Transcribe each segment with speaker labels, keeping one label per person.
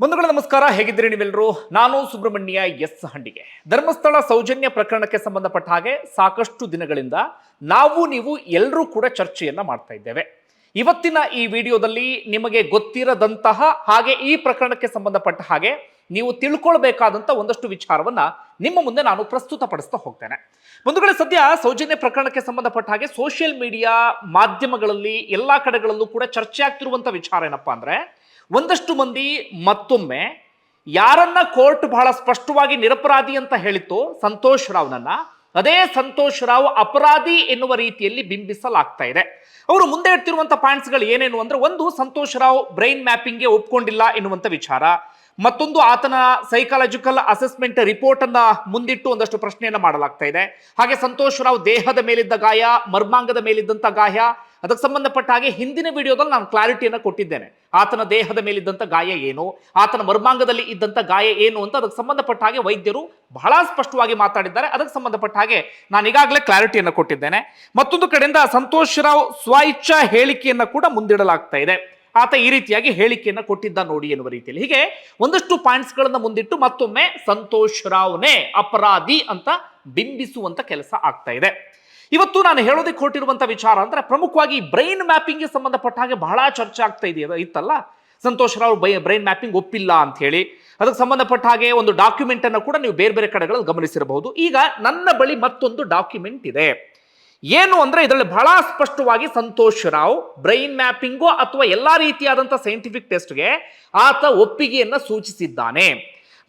Speaker 1: ಬಂಧುಗಳ ನಮಸ್ಕಾರ, ಹೇಗಿದ್ದೀರಿ ನೀವೆಲ್ಲರೂ? ನಾನು ಸುಬ್ರಹ್ಮಣ್ಯ ಎಸ್ ಹಂಡಿಗೆ. ಧರ್ಮಸ್ಥಳ ಸೌಜನ್ಯ ಪ್ರಕರಣಕ್ಕೆ ಸಂಬಂಧಪಟ್ಟ ಹಾಗೆ ಸಾಕಷ್ಟು ದಿನಗಳಿಂದ ನಾವು, ನೀವು ಎಲ್ಲರೂ ಕೂಡ ಚರ್ಚೆಯನ್ನ ಮಾಡ್ತಾ ಇದ್ದೇವೆ. ಇವತ್ತಿನ ಈ ವಿಡಿಯೋದಲ್ಲಿ ನಿಮಗೆ ಗೊತ್ತಿರದಂತಹ ಹಾಗೆ ಈ ಪ್ರಕರಣಕ್ಕೆ ಸಂಬಂಧಪಟ್ಟ ಹಾಗೆ ನೀವು ತಿಳ್ಕೊಳ್ಬೇಕಾದಂತ ಒಂದಷ್ಟು ವಿಚಾರವನ್ನ ನಿಮ್ಮ ಮುಂದೆ ನಾನು ಪ್ರಸ್ತುತಪಡಿಸ್ತಾ ಹೋಗ್ತೇನೆ. ಬಂಧುಗಳೇ, ಸದ್ಯ ಸೌಜನ್ಯ ಪ್ರಕರಣಕ್ಕೆ ಸಂಬಂಧಪಟ್ಟ ಹಾಗೆ ಸೋಷಿಯಲ್ ಮೀಡಿಯಾ ಮಾಧ್ಯಮಗಳಲ್ಲಿ ಎಲ್ಲಾ ಕಡೆಗಳಲ್ಲೂ ಕೂಡ ಚರ್ಚೆ ಆಗ್ತಿರುವಂತ ವಿಚಾರ ಏನಪ್ಪಾ ಅಂದ್ರೆ ಒಂದಷ್ಟು ಮಂದಿ ಮತ್ತೊಮ್ಮೆ ಯಾರನ್ನ ಕೋರ್ಟ್ ಬಹಳ ಸ್ಪಷ್ಟವಾಗಿ ನಿರಪರಾಧಿ ಅಂತ ಹೇಳಿತು ಸಂತೋಷ್ ರಾವ್ನನ್ನ ಅದೇ ಸಂತೋಷ್ ರಾವ್ ಅಪರಾಧಿ ಎನ್ನುವ ರೀತಿಯಲ್ಲಿ ಬಿಂಬಿಸಲಾಗ್ತಾ ಇದೆ. ಅವರು ಮುಂದೆ ಇಡ್ತಿರುವಂತ ಪಾಯಿಂಟ್ಸ್ಗಳು ಏನೇನು ಅಂದ್ರೆ ಒಂದು, ಸಂತೋಷ್ ರಾವ್ ಬ್ರೈನ್ ಮ್ಯಾಪಿಂಗ್ಗೆ ಒಪ್ಕೊಂಡಿಲ್ಲ ಎನ್ನುವಂಥ ವಿಚಾರ. ಮತ್ತೊಂದು ಆತನ ಸೈಕಾಲಜಿಕಲ್ ಅಸೆಸ್ಮೆಂಟ್ ರಿಪೋರ್ಟ್ ಅನ್ನ ಮುಂದಿಟ್ಟು ಒಂದಷ್ಟು ಪ್ರಶ್ನೆಯನ್ನ ಮಾಡಲಾಗ್ತಾ ಇದೆ. ಹಾಗೆ ಸಂತೋಷ್ ರಾವ್ ದೇಹದ ಮೇಲಿದ್ದ ಗಾಯ, ಮರ್ಮಾಂಗದ ಮೇಲಿದ್ದಂತ ಗಾಯ, ಅದಕ್ಕೆ ಸಂಬಂಧಪಟ್ಟ ಹಾಗೆ ಹಿಂದಿನ ವಿಡಿಯೋದಲ್ಲಿ ನಾನು ಕ್ಲಾರಿಟಿಯನ್ನು ಕೊಟ್ಟಿದ್ದೇನೆ. ಆತನ ದೇಹದ ಮೇಲಿದ್ದಂಥ ಗಾಯ ಏನು, ಆತನ ಮರ್ಮಾಂಗದಲ್ಲಿ ಇದ್ದಂಥ ಗಾಯ ಏನು ಅಂತ ಅದಕ್ಕೆ ಸಂಬಂಧಪಟ್ಟ ಹಾಗೆ ವೈದ್ಯರು ಬಹಳ ಸ್ಪಷ್ಟವಾಗಿ ಮಾತಾಡಿದ್ದಾರೆ. ಅದಕ್ಕೆ ಸಂಬಂಧಪಟ್ಟ ಹಾಗೆ ನಾನು ಈಗಾಗಲೇ ಕ್ಲಾರಿಟಿಯನ್ನು ಕೊಟ್ಟಿದ್ದೇನೆ. ಮತ್ತೊಂದು ಕಡೆಯಿಂದ ಸಂತೋಷ್ ರಾವ್ ಸ್ವಇಚ್ಛಾ ಹೇಳಿಕೆಯನ್ನು ಕೂಡ ಮುಂದಿಡಲಾಗ್ತಾ ಇದೆ. ಆತ ಈ ರೀತಿಯಾಗಿ ಹೇಳಿಕೆಯನ್ನು ಕೊಟ್ಟಿದ್ದ ನೋಡಿ ಎನ್ನುವ ರೀತಿಯಲ್ಲಿ. ಹೀಗೆ ಒಂದಷ್ಟು ಪಾಯಿಂಟ್ಸ್ ಗಳನ್ನ ಮುಂದಿಟ್ಟು ಮತ್ತೊಮ್ಮೆ ಸಂತೋಷ್ ರಾವ್ನೇ ಅಪರಾಧಿ ಅಂತ ಬಿಂಬಿಸುವಂತ ಕೆಲಸ ಆಗ್ತಾ ಇದೆ. ಇವತ್ತು ನಾನು ಹೇಳೋದಕ್ಕೆ ಹೊರಟಿರುವಂತ ವಿಚಾರ ಅಂದ್ರೆ ಪ್ರಮುಖವಾಗಿ ಬ್ರೈನ್ ಮ್ಯಾಪಿಂಗ್ಗೆ ಸಂಬಂಧಪಟ್ಟ ಹಾಗೆ ಬಹಳ ಚರ್ಚೆ ಆಗ್ತಾ ಇದೆಯಲ್ಲ ಇತ್ತಲ್ಲ? Santosh Rao by brain mapping ಒಪ್ಪಿಲ್ಲ ಅಂತ ಹೇಳಿ. ಅದಕ್ಕೆ ಸಂಬಂಧಪಟ್ಟ ಹಾಗೆ ಒಂದು ಡಾಕ್ಯುಮೆಂಟ್ ಅನ್ನು ಕೂಡ ನೀವು ಬೇರೆ ಬೇರೆ ಕಡೆಗಳಲ್ಲಿ ಗಮನಿಸಿರಬಹುದು. ಈಗ ನನ್ನ ಬಳಿ ಮತ್ತೊಂದು ಡಾಕ್ಯುಮೆಂಟ್ ಇದೆ. ಏನು ಅಂದ್ರೆ ಇದರಲ್ಲಿ ಬಹಳ ಸ್ಪಷ್ಟವಾಗಿ ಸಂತೋಷ್ ರಾವ್, ಬ್ರೈನ್ ಮ್ಯಾಪಿಂಗು ಅಥವಾ ಎಲ್ಲಾ ರೀತಿಯಾದಂಥ ಸೈಂಟಿಫಿಕ್ ಟೆಸ್ಟ್ಗೆ ಆತ ಒಪ್ಪಿಗೆಯನ್ನ ಸೂಚಿಸಿದ್ದಾನೆ.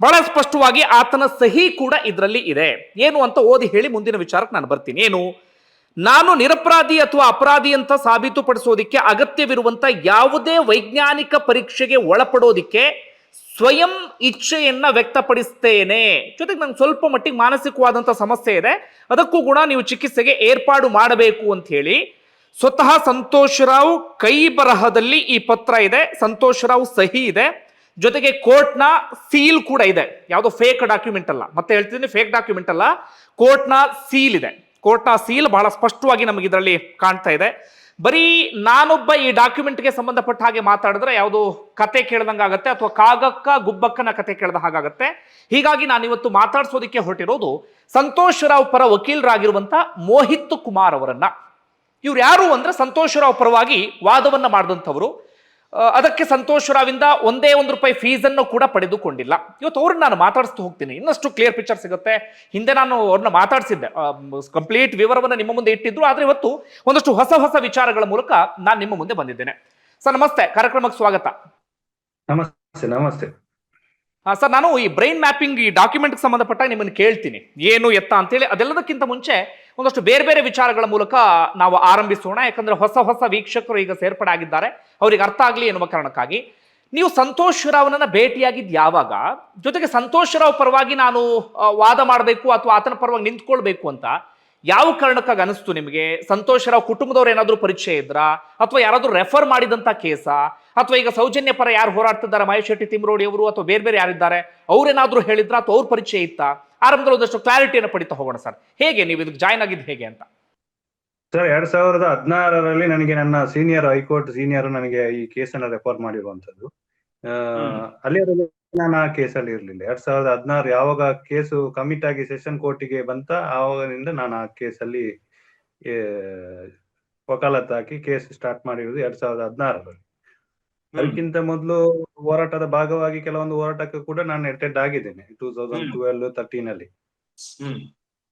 Speaker 1: ಬಹಳ ಸ್ಪಷ್ಟವಾಗಿ ಆತನ ಸಹಿ ಕೂಡ ಇದರಲ್ಲಿ ಇದೆ. ಏನು ಅಂತ ಓದಿ ಹೇಳಿ ಮುಂದಿನ ವಿಚಾರಕ್ಕೆ ನಾನು ಬರ್ತೀನಿ. ಏನು? ನಾನು ನಿರಪರಾಧಿ ಅಥವಾ ಅಪರಾಧಿ ಅಂತ ಸಾಬೀತುಪಡಿಸೋದಿಕ್ಕೆ ಅಗತ್ಯವಿರುವಂಥ ಯಾವುದೇ ವೈಜ್ಞಾನಿಕ ಪರೀಕ್ಷೆಗೆ ಒಳಪಡೋದಿಕ್ಕೆ ಸ್ವಯಂ ಇಚ್ಛೆಯನ್ನ ವ್ಯಕ್ತಪಡಿಸ್ತೇನೆ. ಜೊತೆಗೆ ನಂಗೆ ಸ್ವಲ್ಪ ಮಟ್ಟಿಗೆ ಮಾನಸಿಕವಾದಂಥ ಸಮಸ್ಯೆ ಇದೆ. ಅದಕ್ಕೂ ಕೂಡ ನೀವು ಚಿಕಿತ್ಸೆಗೆ ಏರ್ಪಾಡು ಮಾಡಬೇಕು ಅಂತ ಹೇಳಿ ಸ್ವತಃ ಸಂತೋಷ್ ರಾವ್ ಕೈ ಬರಹದಲ್ಲಿ ಈ ಪತ್ರ ಇದೆ. ಸಂತೋಷ್ ರಾವ್ ಸಹಿ ಇದೆ. ಜೊತೆಗೆ ಕೋರ್ಟ್ನ ಸೀಲ್ ಕೂಡ ಇದೆ. ಯಾವುದೋ ಫೇಕ್ ಡಾಕ್ಯುಮೆಂಟ್ ಅಲ್ಲ. ಮತ್ತೆ ಹೇಳ್ತಿದ್ದೀನಿ ಫೇಕ್ ಡಾಕ್ಯುಮೆಂಟ್ ಅಲ್ಲ. ಕೋರ್ಟ್ನ ಸೀಲ್ ಇದೆ. ಕೋರ್ಟ್ನ ಸೀಲ್ ಬಹಳ ಸ್ಪಷ್ಟವಾಗಿ ನಮಗೆ ಇದರಲ್ಲಿ ಕಾಣ್ತಾ ಇದೆ. ಬರೀ ನಾನೊಬ್ಬ ಈ ಡಾಕ್ಯುಮೆಂಟ್ಗೆ ಸಂಬಂಧಪಟ್ಟ ಹಾಗೆ ಮಾತಾಡಿದ್ರೆ ಯಾವುದು ಕತೆ ಕೇಳ್ದಂಗೆ ಆಗುತ್ತೆ ಅಥವಾ ಕಾಗಕ್ಕ ಗುಬ್ಬಕ್ಕನ ಕತೆ ಕೇಳ್ದ ಹಾಗಾಗತ್ತೆ ಹೀಗಾಗಿ ನಾನು ಇವತ್ತು ಮಾತಾಡ್ಸೋದಕ್ಕೆ ಹೊರಟಿರೋದು ಸಂತೋಷ್ ರಾವ್ ಪರ ವಕೀಲರಾಗಿರುವಂತ ಮೋಹಿತ್ ಕುಮಾರ್ ಅವರನ್ನ. ಇವ್ರು ಯಾರು ಅಂದ್ರೆ ಸಂತೋಷ್ ರಾವ್ ಪರವಾಗಿ ವಾದವನ್ನ ಮಾಡಿದಂಥವರು. ಅದಕ್ಕೆ ಸಂತೋಷ್ ರಾವಿಂದ ಒಂದೇ ಒಂದು ರೂಪಾಯಿ ಫೀಸನ್ನು ಕೂಡ ಪಡೆದುಕೊಂಡಿಲ್ಲ. ಇವತ್ತು ಅವ್ರನ್ನ ನಾನು ಮಾತಾಡಿಸ್ತಾ ಹೋಗ್ತೀನಿ. ಇನ್ನಷ್ಟು ಕ್ಲಿಯರ್ ಪಿಕ್ಚರ್ ಸಿಗುತ್ತೆ. ಹಿಂದೆ ನಾನು ಅವ್ರನ್ನ ಮಾತಾಡಿಸಿದ್ದೆ. ಕಂಪ್ಲೀಟ್ ವಿವರವನ್ನು ನಿಮ್ಮ ಮುಂದೆ ಇಟ್ಟಿದ್ರು. ಆದ್ರೆ ಇವತ್ತು ಒಂದಷ್ಟು ಹೊಸ ಹೊಸ ವಿಚಾರಗಳ ಮೂಲಕ ನಾನು ನಿಮ್ಮ ಮುಂದೆ ಬಂದಿದ್ದೇನೆ. ಸರ್ ನಮಸ್ತೆ. ಕಾರ್ಯಕ್ರಮಕ್ಕೆ ಸ್ವಾಗತ.
Speaker 2: ನಮಸ್ತೆ ನಮಸ್ತೆ.
Speaker 1: ಸರ್ ನಾನು ಈ ಬ್ರೈನ್ ಮ್ಯಾಪಿಂಗ್ ಈ ಡಾಕ್ಯುಮೆಂಟ್ ಸಂಬಂಧಪಟ್ಟ ನಿಮ್ಮನ್ನು ಕೇಳ್ತೀನಿ. ಏನು ಎತ್ತ ಅಂತೇಳಿ ಅದೆಲ್ಲದಕ್ಕಿಂತ ಮುಂಚೆ ಒಂದಷ್ಟು ಬೇರೆ ಬೇರೆ ವಿಚಾರಗಳ ಮೂಲಕ ನಾವು ಆರಂಭಿಸೋಣ. ಯಾಕಂದ್ರೆ ಹೊಸ ಹೊಸ ವೀಕ್ಷಕರು ಈಗ ಸೇರ್ಪಡೆ ಆಗಿದ್ದಾರೆ ಅವರಿಗೆ ಅರ್ಥ ಆಗಲಿ ಎನ್ನುವ ಕಾರಣಕ್ಕಾಗಿ. ನೀವು ಸಂತೋಷ್ ರಾವ್ನನ್ನ ಭೇಟಿಯಾಗಿದ್ದು ಯಾವಾಗ? ಜೊತೆಗೆ ಸಂತೋಷ್ ರಾವ್ ಪರವಾಗಿ ನಾನು ವಾದ ಮಾಡಬೇಕು ಅಥವಾ ಆತನ ಪರವಾಗಿ ನಿಂತ್ಕೊಳ್ಬೇಕು ಅಂತ ಯಾವ ಕಾರಣಕ್ಕಾಗಿ ಅನಿಸ್ತು ನಿಮಗೆ? ಸಂತೋಷರಾವ್ ಕುಟುಂಬದವ್ರು ಏನಾದರೂ ಪರಿಚಯ ಇದ್ರ? ಅಥವಾ ಯಾರಾದರೂ ರೆಫರ್ ಮಾಡಿದಂತ ಕೇಸ ಅಥವಾ ಈಗ ಸೌಜನ್ಯ ಪರ ಯಾರು ಹೋರಾಡ್ತಿದ್ದಾರೆ? ಮಹೇಶ್ ಶೆಟ್ಟಿ ತಿಮ್ರೋಡಿ ಅವರು ಅಥವಾ ಬೇರೆ ಬೇರೆ ಯಾರಿದ್ದಾರೆ? ಅವ್ರೇನಾದ್ರೂ ಹೇಳಿದ್ರ ಅಥವಾ ಅವ್ರ ಪರಿಚಯ ಇತ್ತಾ? ಆರಂಭದಲ್ಲಿ ಒಂದಷ್ಟು ಕ್ಲಾರಿಟಿಯನ್ನು ಪಡಿತಾ ಹೋಗೋಣ ಸರ್. ಹೇಗೆ ನೀವು ಇದಕ್ಕೆ ಜಾಯ್ನ್ ಆಗಿದ್ದು ಹೇಗೆ ಅಂತ?
Speaker 2: ಸರ್ ಎರಡ್ ಸಾವಿರದ ಹದಿನಾರರಲ್ಲಿ ನನಗೆ ನನ್ನ ಸೀನಿಯರ್ ಹೈಕೋರ್ಟ್ ಸೀನಿಯರ್ ನನಗೆ ಈ ಕೇಸನ್ನ ರೆಫರ್ ಮಾಡಿರುವಂತದ್ದು ಅಲ್ಲಿ ನಾನು ಆ ಕೇಸಲ್ಲಿ ಇರ್ಲಿಲ್ಲ. ಎರಡ್ ಸಾವಿರದ ಹದಿನಾರು ಯಾವಾಗ ಕೇಸು ಕಮಿಟ್ ಆಗಿ ಸೆಷನ್ ಕೋರ್ಟಿಗೆ ಬಂತ ಆವಾಗಿಂದ ನಾನು ಆ ಕೇಸಲ್ಲಿ ವಕಾಲತ್ ಹಾಕಿ ಕೇಸ್ ಸ್ಟಾರ್ಟ್ ಮಾಡಿರೋದು ಎರಡ್ ಸಾವಿರದ ಹದಿನಾರರಲ್ಲಿ. ಅದಕ್ಕಿಂತ ಮೊದಲು ಹೋರಾಟದ ಭಾಗವಾಗಿ ಕೆಲವೊಂದು ಹೋರಾಟಕ್ಕೆ ಕೂಡ ನಾನು ಅಟೆಂಡ್ ಆಗಿದ್ದೇನೆ ಟೂ ತೌಸಂಡ್ ಟ್ವೆಲ್ ತರ್ಟೀನ್ ಅಲ್ಲಿ.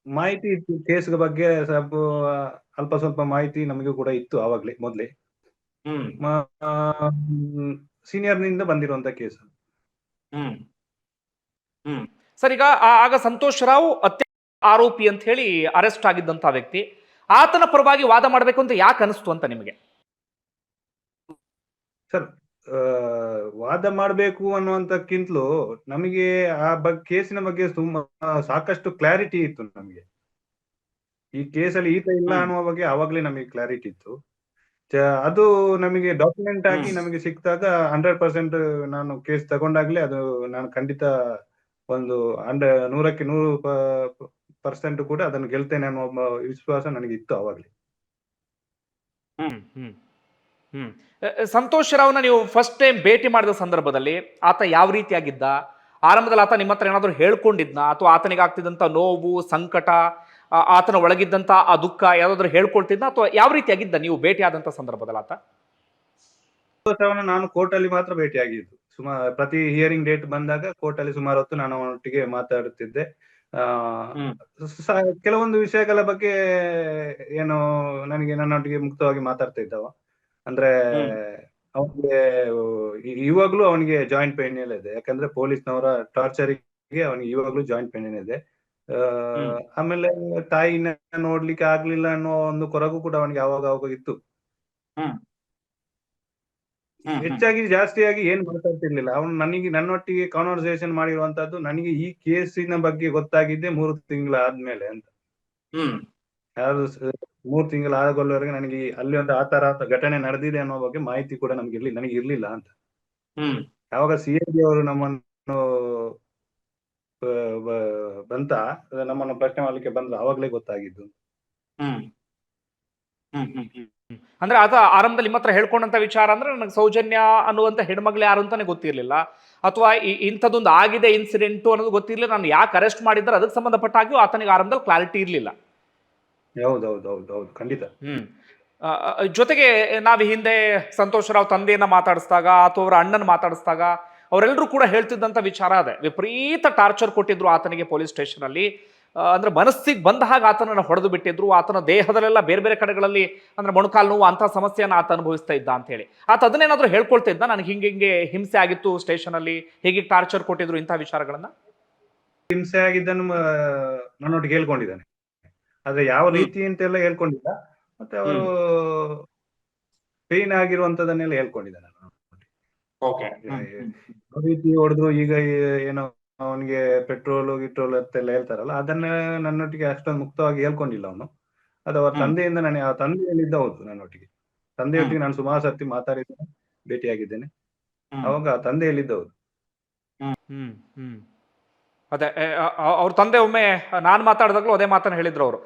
Speaker 2: ಮಾಹಿತಿ ಇತ್ತು ಕೇಸ್ ಬಗ್ಗೆ ಸ್ವಲ್ಪ ಅಲ್ಪ ಸ್ವಲ್ಪ ಮಾಹಿತಿ ನಮಗೂ ಕೂಡ ಇತ್ತು ಆವಾಗ್ಲೇ ಮೊದ್ಲೇ. ಸೀನಿಯರ್ನಿಂದ ಬಂದಿರುವಂತ ಕೇಸ್
Speaker 1: ಸರ್ ಈಗ ಆಗ ಸಂತೋಷ್ ರಾವ್ ಅತ್ಯ ಆರೋಪಿ ಅಂತ ಹೇಳಿ ಅರೆಸ್ಟ್ ಆಗಿದ್ದಂತ ವ್ಯಕ್ತಿ. ಆತನ ಪರವಾಗಿ ವಾದ ಮಾಡಬೇಕು ಅಂತ ಯಾಕೆ ಅನಿಸ್ತು ಅಂತ ನಿಮಗೆ?
Speaker 2: ಸರ್ ವಾದ ಮಾಡಬೇಕು ಅನ್ನುವಂತಕ್ಕಿಂತಲೂ ನಮಗೆ ಆ ಬಗ್ಗೆ ಕೇಸಿನ ಬಗ್ಗೆ ತುಂಬಾ ಸಾಕಷ್ಟು ಕ್ಲಾರಿಟಿ ಇತ್ತು ನಮಗೆ. ಈ ಕೇಸಲ್ಲಿ ಈತ ಇಲ್ಲ ಅನ್ನುವ ಬಗ್ಗೆ ಆವಾಗ್ಲೇ ನಮಗೆ ಕ್ಲಾರಿಟಿ ಇತ್ತು. ಅದು ನಮಗೆ ಡಾಕ್ಯುಮೆಂಟ್ ಆಗಿ ನಮಗೆ ಸಿಕ್ಕಿದಾಗ ಹಂಡ್ರೆಡ್ ಪರ್ಸೆಂಟ್ ನಾನು ಕೇಸ್ ತಗೊಂಡಾಗ್ಲೇ ಅದು ನಾನು ಖಂಡಿತ ಒಂದು ಹಂಡ್ರೆ ನೂರಕ್ಕೆ ನೂರು ಪರ್ಸೆಂಟ್ ಕೂಡ ಅದನ್ನು ಗೆಲ್ತೇನೆ ಅನ್ನೋ ಒಬ್ಬ ವಿಶ್ವಾಸ ನನಗೆ ಇತ್ತು ಆವಾಗ್ಲೇ.
Speaker 1: ಹ್ಮ್ ಹ್ಮ್ ಹ್ಮ್. ಸಂತೋಷ್ ರಾವ್ನ ನೀವು ಫಸ್ಟ್ ಟೈಮ್ ಭೇಟಿ ಮಾಡಿದ ಸಂದರ್ಭದಲ್ಲಿ ಆತ ಯಾವ ರೀತಿಯಾಗಿದ್ದ? ಆರಂಭದಲ್ಲಿ ಆತ ನಿಮ್ಮ ಹತ್ರ ಏನಾದರೂ ಹೇಳ್ಕೊಂಡಿದ್ನ? ಅಥವಾ ಆತನಿಗೆ ಆಗ್ತಿದ್ದಂಥ ನೋವು ಸಂಕಟ ಆತನ ಒಳಗಿದ್ದಂಥ ಆ ದುಃಖ ಯಾವ್ದಾದ್ರು ಹೇಳ್ಕೊಳ್ತಿದ್ನ? ಅಥವಾ ಯಾವ ರೀತಿಯಾಗಿದ್ದ ನೀವು ಭೇಟಿ ಆದಂಥ ಸಂದರ್ಭದಲ್ಲಿ ಆತ?
Speaker 2: ನಾನು ಕೋರ್ಟ್ ಅಲ್ಲಿ ಮಾತ್ರ ಭೇಟಿಯಾಗಿದ್ದು. ಸುಮಾರು ಪ್ರತಿ ಹಿಯರಿಂಗ್ ಡೇಟ್ ಬಂದಾಗ ಕೋರ್ಟ್ ಅಲ್ಲಿ ಸುಮಾರು ಹೊತ್ತು ನಾನು ಅವನೊಟ್ಟಿಗೆ ಮಾತಾಡುತ್ತಿದ್ದೆ. ಆ ಕೆಲವೊಂದು ವಿಷಯಗಳ ಬಗ್ಗೆ ಏನು ನನಗೆ ನನ್ನೊಟ್ಟಿಗೆ ಮುಕ್ತವಾಗಿ ಮಾತಾಡ್ತಾ ಇದ್ದವ. ಅಂದ್ರೆ. ಅವನಿಗೆ ಇವಾಗ್ಲೂ ಅವನಿಗೆ ಜಾಯಿಂಟ್ ಪೇನ್ ಎಲ್ಲ ಇದೆ. ಯಾಕಂದ್ರೆ ಪೊಲೀಸ್ನವರ ಟಾರ್ಚರಿಗೆ ಅವನಿಗೆ ಇವಾಗ್ಲೂ ಜಾಯಿಂಟ್ ಪೇನ್ ಇದೆ. ಆಮೇಲೆ ತಾಯಿನ ನೋಡ್ಲಿಕ್ಕೆ ಆಗ್ಲಿಲ್ಲ ಅನ್ನೋ ಒಂದು ಕೊರಗು ಕೂಡ ಅವನಿಗೆ ಯಾವಾಗ ಅವಾಗ ಇತ್ತು. ಹೆಚ್ಚಾಗಿ ಜಾಸ್ತಿಯಾಗಿ ಏನ್ ಮಾತಾಡ್ತಿರ್ಲಿಲ್ಲ ಅವನು ನನಗೆ ನನ್ನೊಟ್ಟಿಗೆ ಕಾನ್ವರ್ಸೇಷನ್ ಮಾಡಿರುವಂತದ್ದು ನನಗೆ ಈ ಕೇಸಿನ ಬಗ್ಗೆ ಗೊತ್ತಾಗಿದ್ದೆ ಮೂರು ತಿಂಗಳ ಆದ್ಮೇಲೆ ಅಂತ. ಯಾರು ಮೂರು ತಿಂಗಳ ಆಗೋಲ್ವರೆಗೆ ನನಗೆ ಅಲ್ಲಿ ಒಂದು ಆತರ ಘಟನೆ ನಡೆದಿದೆ ಅನ್ನೋ ಬಗ್ಗೆ ಮಾಹಿತಿ ಕೂಡ ನಮ್ಗೆ ಇರ್ಲಿಲ್ಲ ನನಗೆ ಇರ್ಲಿಲ್ಲ ಅಂತ. ಯಾವಾಗ ಸಿ ಎ ಅವರು ನಮ್ಮನ್ನು ಬಂತ ನಮ್ಮನ್ನು ಪ್ರಶ್ನೆ ಮಾಡಲಿಕ್ಕೆ ಬಂದ್ರೆ ಅವಾಗ್ಲೇ ಗೊತ್ತಾಗಿದ್ದು.
Speaker 3: ಹ್ಮ್.
Speaker 1: ಅಂದ್ರೆ ಅದ ಆರಂಭದಲ್ಲಿ ನಿಮ್ಮ ಹತ್ರ ಹೇಳ್ಕೊಂಡಂತ ವಿಚಾರ ಅಂದ್ರೆ ನನಗೆ ಸೌಜನ್ಯ ಅನ್ನುವಂತ ಹೆಣ್ಮಗಳು ಯಾರು ಅಂತಾನೆ ಗೊತ್ತಿರ್ಲಿಲ್ಲ. ಅಥವಾ ಇಂಥದ್ದೊಂದು ಆಗಿದೆ ಇನ್ಸಿಡೆಂಟ್ ಅನ್ನೋದು ಗೊತ್ತಿರ್ಲಿಲ್ಲ. ನಾನು ಯಾಕೆ ಅರೆಸ್ಟ್ ಮಾಡಿದ್ರೆ ಅದಕ್ಕೆ ಸಂಬಂಧಪಟ್ಟ ಆತನಿಗೆ ಆರಂಭದಲ್ಲಿ ಕ್ಲಾರಿಟಿ ಇರಲಿಲ್ಲ.
Speaker 2: ಹೌದು ಹೌದು ಹೌದು ಹೌದು ಖಂಡಿತ
Speaker 1: ಹ್ಮ್ ಜೊತೆಗೆ ನಾವು ಹಿಂದೆ ಸಂತೋಷ್ ರಾವ್ ತಂದೆಯನ್ನ ಮಾತಾಡಿಸಿದಾಗ ಅಥವಾ ಅವರ ಅಣ್ಣನ ಮಾತಾಡಿಸಿದಾಗ ಅವರೆಲ್ಲರೂ ಕೂಡ ಹೇಳ್ತಿದ್ದಂಥ ವಿಚಾರ ಅದೇ. ವಿಪರೀತ ಟಾರ್ಚರ್ ಕೊಟ್ಟಿದ್ರು ಆತನಿಗೆ ಪೊಲೀಸ್ ಸ್ಟೇಷನ್ ಅಲ್ಲಿ. ಆ, ಅಂದ್ರೆ ಮನಸ್ಸಿಗೆ ಬಂದ ಹಾಗೆ ಆತನನ್ನ ಹೊಡೆದು ಬಿಟ್ಟಿದ್ರು. ಆತನ ದೇಹದಲ್ಲೆಲ್ಲ ಬೇರೆ ಬೇರೆ ಕಡೆಗಳಲ್ಲಿ ಅಂದ್ರೆ ಮೊಣಕಾಲು ನೋವು ಅಂತ ಸಮಸ್ಯೆಯನ್ನು ಆತ ಅನುಭವಿಸ್ತಾ ಇದ್ದ ಅಂತ ಹೇಳಿ. ಆತ ಅದನ್ನೇನಾದರೂ ಹೇಳ್ಕೊಳ್ತಾ ಇದ್ದ? ನನಗೆ ಹಿಂಗೆ ಹಿಂಗೆ ಹಿಂಸೆ ಆಗಿತ್ತು ಸ್ಟೇಷನ್ ಅಲ್ಲಿ. ಹೇಗೆ ಟಾರ್ಚರ್ ಕೊಟ್ಟಿದ್ರು ಇಂಥ ವಿಚಾರಗಳನ್ನ?
Speaker 2: ಹಿಂಸೆ ಆಗಿದ್ದನ್ನು ನನ್ನೊಟ್ಟಿಗೆ ಹೇಳ್ಕೊಂಡಿದ್ದಾನೆ. ಆದ್ರೆ ಯಾವ ರೀತಿ ಅಂತೆಲ್ಲ ಹೇಳ್ಕೊಂಡಿಲ್ಲ. ಮತ್ತೆ ಅವರು ಪೇನ್ ಆಗಿರುವಂತದನ್ನೆಲ್ಲ ಹೇಳ್ಕೊಂಡಿದ್ದಾನೆ.
Speaker 3: ಓಕೆ
Speaker 2: ರೀತಿ ಹೊಡೆದ್ರು ಈಗ ಏನೋ ಅವನಿಗೆ ಪೆಟ್ರೋಲ್ ಗಿಟ್ರೋಲ್ ಅಂತೆಲ್ಲ ಹೇಳ್ತಾರಲ್ಲ ಅದನ್ನ ನನ್ನೊಟ್ಟಿಗೆ ಅಷ್ಟೊಂದು ಮುಕ್ತವಾಗಿ ಹೇಳ್ಕೊಂಡಿಲ್ಲ ಅವನು. ಅದು ಅವ್ರ ತಂದೆಯಿಂದ ನಾನು ಆ ತಂದೆ ಹೇಳಿದ್ದ ಹೌದು ನನ್ನೊಟ್ಟಿಗೆ. ತಂದೆಯೊಟ್ಟಿಗೆ ನಾನು ಸುಮಾರು ಸರ್ತಿ ಮಾತಾಡಿದ್ದೇನೆ ಭೇಟಿಯಾಗಿದ್ದೇನೆ ಅವಾಗ ಆ ತಂದೆ ಹೇಳಿದ್ದ ಹೌದು.
Speaker 1: ಹ್ಮ್. ಹ್ಮ್ ಅದೇ ಅವ್ರ ತಂದೆ ಒಮ್ಮೆ ನಾನು ಮಾತಾಡಿದಾಗಲೂ ಅದೇ ಮಾತನ್ನ ಹೇಳಿದ್ರು ಅವರು.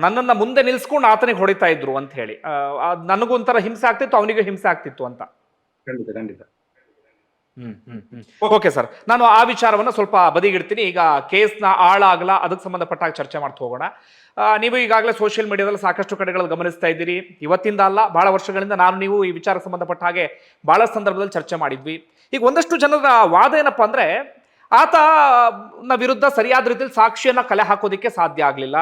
Speaker 1: ನನ್ನನ್ನ ಮುಂದೆ ನಿಲ್ಸ್ಕೊಂಡು ಆತನಿಗೆ ಹೊಡಿತಾ ಇದ್ರು ಅಂತ ಹೇಳಿ. ಆ, ಅದ್ ನನಗೂ ಒಂಥರ ಹಿಂಸೆ ಆಗ್ತಿತ್ತು ಅವನಿಗೂ ಹಿಂಸೆ ಆಗ್ತಿತ್ತು ಅಂತ.
Speaker 2: ಖಂಡಿತ ಖಂಡಿತ.
Speaker 1: ಓಕೆ. ಸರ್ ನಾನು ಆ ವಿಚಾರವನ್ನ ಸ್ವಲ್ಪ ಬದಿಗಿಡ್ತೀನಿ. ಈಗ ಕೇಸ್ನ ಆಳ ಆಗಲ ಅದಕ್ಕೆ ಸಂಬಂಧಪಟ್ಟಾಗ ಚರ್ಚೆ ಮಾಡ್ತಾ ಹೋಗೋಣ. ನೀವು ಈಗಾಗಲೇ ಸೋಷಿಯಲ್ ಮೀಡಿಯಾದಲ್ಲಿ ಸಾಕಷ್ಟು ಕಡೆಗಳಲ್ಲಿ ಗಮನಿಸ್ತಾ ಇದ್ದೀರಿ. ಇವತ್ತಿಂದ ಅಲ್ಲ ಬಹಳ ವರ್ಷಗಳಿಂದ ನಾನು ನೀವು ಈ ವಿಚಾರ ಸಂಬಂಧಪಟ್ಟ ಹಾಗೆ ಬಹಳ ಸಂದರ್ಭದಲ್ಲಿ ಚರ್ಚೆ ಮಾಡಿದ್ವಿ. ಈಗ ಒಂದಷ್ಟು ಜನರ ವಾದ ಏನಪ್ಪ ಅಂದರೆ ಆತ ನ ವಿರುದ್ಧ ಸರಿಯಾದ ರೀತಿಯಲ್ಲಿ ಸಾಕ್ಷಿಯನ್ನ ಕಲೆ ಹಾಕೋದಕ್ಕೆ ಸಾಧ್ಯ ಆಗಲಿಲ್ಲ.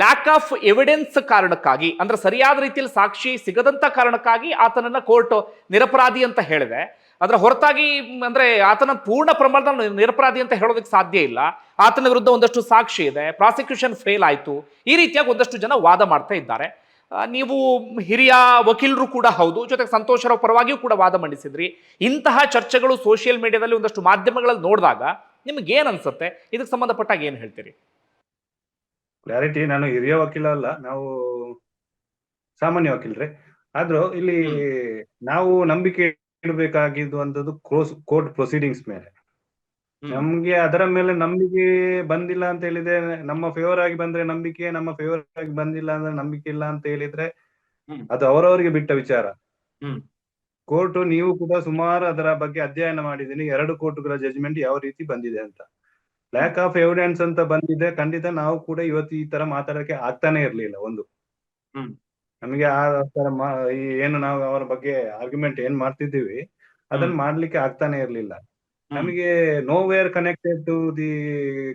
Speaker 1: ಲ್ಯಾಕ್ ಆಫ್ ಎವಿಡೆನ್ಸ್ ಕಾರಣಕ್ಕಾಗಿ ಅಂದ್ರೆ ಸರಿಯಾದ ರೀತಿಯಲ್ಲಿ ಸಾಕ್ಷಿ ಸಿಗದಂತ ಕಾರಣಕ್ಕಾಗಿ ಆತನನ್ನ ಕೋರ್ಟ್ ನಿರಪರಾಧಿ ಅಂತ ಹೇಳಿದೆ. ಅದರ ಹೊರತಾಗಿ ಅಂದ್ರೆ ಆತನ ಪೂರ್ಣ ಪ್ರಮಾಣದ ನಿರಪರಾಧಿ ಅಂತ ಹೇಳೋದಕ್ಕೆ ಸಾಧ್ಯ ಇಲ್ಲ. ಆತನ ವಿರುದ್ಧ ಒಂದಷ್ಟು ಸಾಕ್ಷಿ ಇದೆ. ಪ್ರಾಸಿಕ್ಯೂಷನ್ ಫೇಲ್ ಆಯಿತು. ಈ ರೀತಿಯಾಗಿ ಒಂದಷ್ಟು ಜನ ವಾದ ಮಾಡ್ತಾ ಇದ್ದಾರೆ. ನೀವು ಹಿರಿಯ ವಕೀಲರು ಕೂಡ ಹೌದು. ಜೊತೆಗೆ ಸಂತೋಷರ ರಾವ್ ಪರವಾಗಿಯೂ ಕೂಡ ವಾದ ಮಂಡಿಸಿದ್ರಿ. ಇಂತಹ ಚರ್ಚೆಗಳು ಸೋಷಿಯಲ್ ಮೀಡಿಯಾದಲ್ಲಿ ಒಂದಷ್ಟು ಮಾಧ್ಯಮಗಳಲ್ಲಿ ನೋಡಿದಾಗ ನಿಮ್ಗೆ ಏನ್ ಅನ್ಸುತ್ತೆ? ಇದಕ್ಕೆ ಸಂಬಂಧಪಟ್ಟಾಗ ಏನ್ ಹೇಳ್ತೀರಿ?
Speaker 2: ಕ್ಲಾರಿಟಿ ನಾನು ಹಿರಿಯ ವಕೀಲ ಅಲ್ಲ. ನಾವು ಸಾಮಾನ್ಯ ವಕೀಲರೇ. ಆದ್ರೂ ಇಲ್ಲಿ ನಾವು ನಂಬಿಕೆ ಇಡಬೇಕಾಗಿದ್ದು ಅಂತದ್ದು ಕ್ರೋಸ್ ಕೋರ್ಟ್ ಪ್ರೊಸೀಡಿಂಗ್ಸ್ ಮೇಲೆ. ನಮ್ಗೆ ಅದರ ಮೇಲೆ ನಂಬಿಕೆ ಬಂದಿಲ್ಲ ಅಂತ ಹೇಳಿದ್ರೆ ನಮ್ಮ ಫೇವರ್ ಆಗಿ ಬಂದ್ರೆ ನಂಬಿಕೆ ನಮ್ಮ ಫೇವರ್ ಆಗಿ ಬಂದಿಲ್ಲ ಅಂದ್ರೆ ನಂಬಿಕೆ ಇಲ್ಲ ಅಂತ ಹೇಳಿದ್ರೆ ಅದು ಅವರವರಿಗೆ ಬಿಟ್ಟ ವಿಚಾರ. ಕೋರ್ಟ್ ನೀವು ಕೂಡ ಸುಮಾರು ಅದರ ಬಗ್ಗೆ ಅಧ್ಯಯನ ಮಾಡಿದ್ದೀನಿ. ಎರಡು ಕೋರ್ಟ್ಗಳ ಜಜ್ಮೆಂಟ್ ಯಾವ ರೀತಿ ಬಂದಿದೆ ಅಂತ. ಲ್ಯಾಕ್ ಆಫ್ ಎವಿಡೆನ್ಸ್ ಅಂತ ಬಂದಿದೆ. ಖಂಡಿತ ನಾವು ಕೂಡ ಇವತ್ತು ಈ ತರ ಮಾತಾಡಕ್ಕೆ ಆಗ್ತಾನೆ ಇರ್ಲಿಲ್ಲ ಒಂದು. ನಮಗೆ ಆ ತರ ಏನು ನಾವು ಅವರ ಬಗ್ಗೆ ಆರ್ಗ್ಯುಮೆಂಟ್ ಏನ್ ಮಾಡ್ತಿದ್ದೀವಿ ಅದನ್ನ ಮಾಡ್ಲಿಕ್ಕೆ ಆಗ್ತಾನೆ ಇರ್ಲಿಲ್ಲ. ನಮಗೆ nowhere connected to the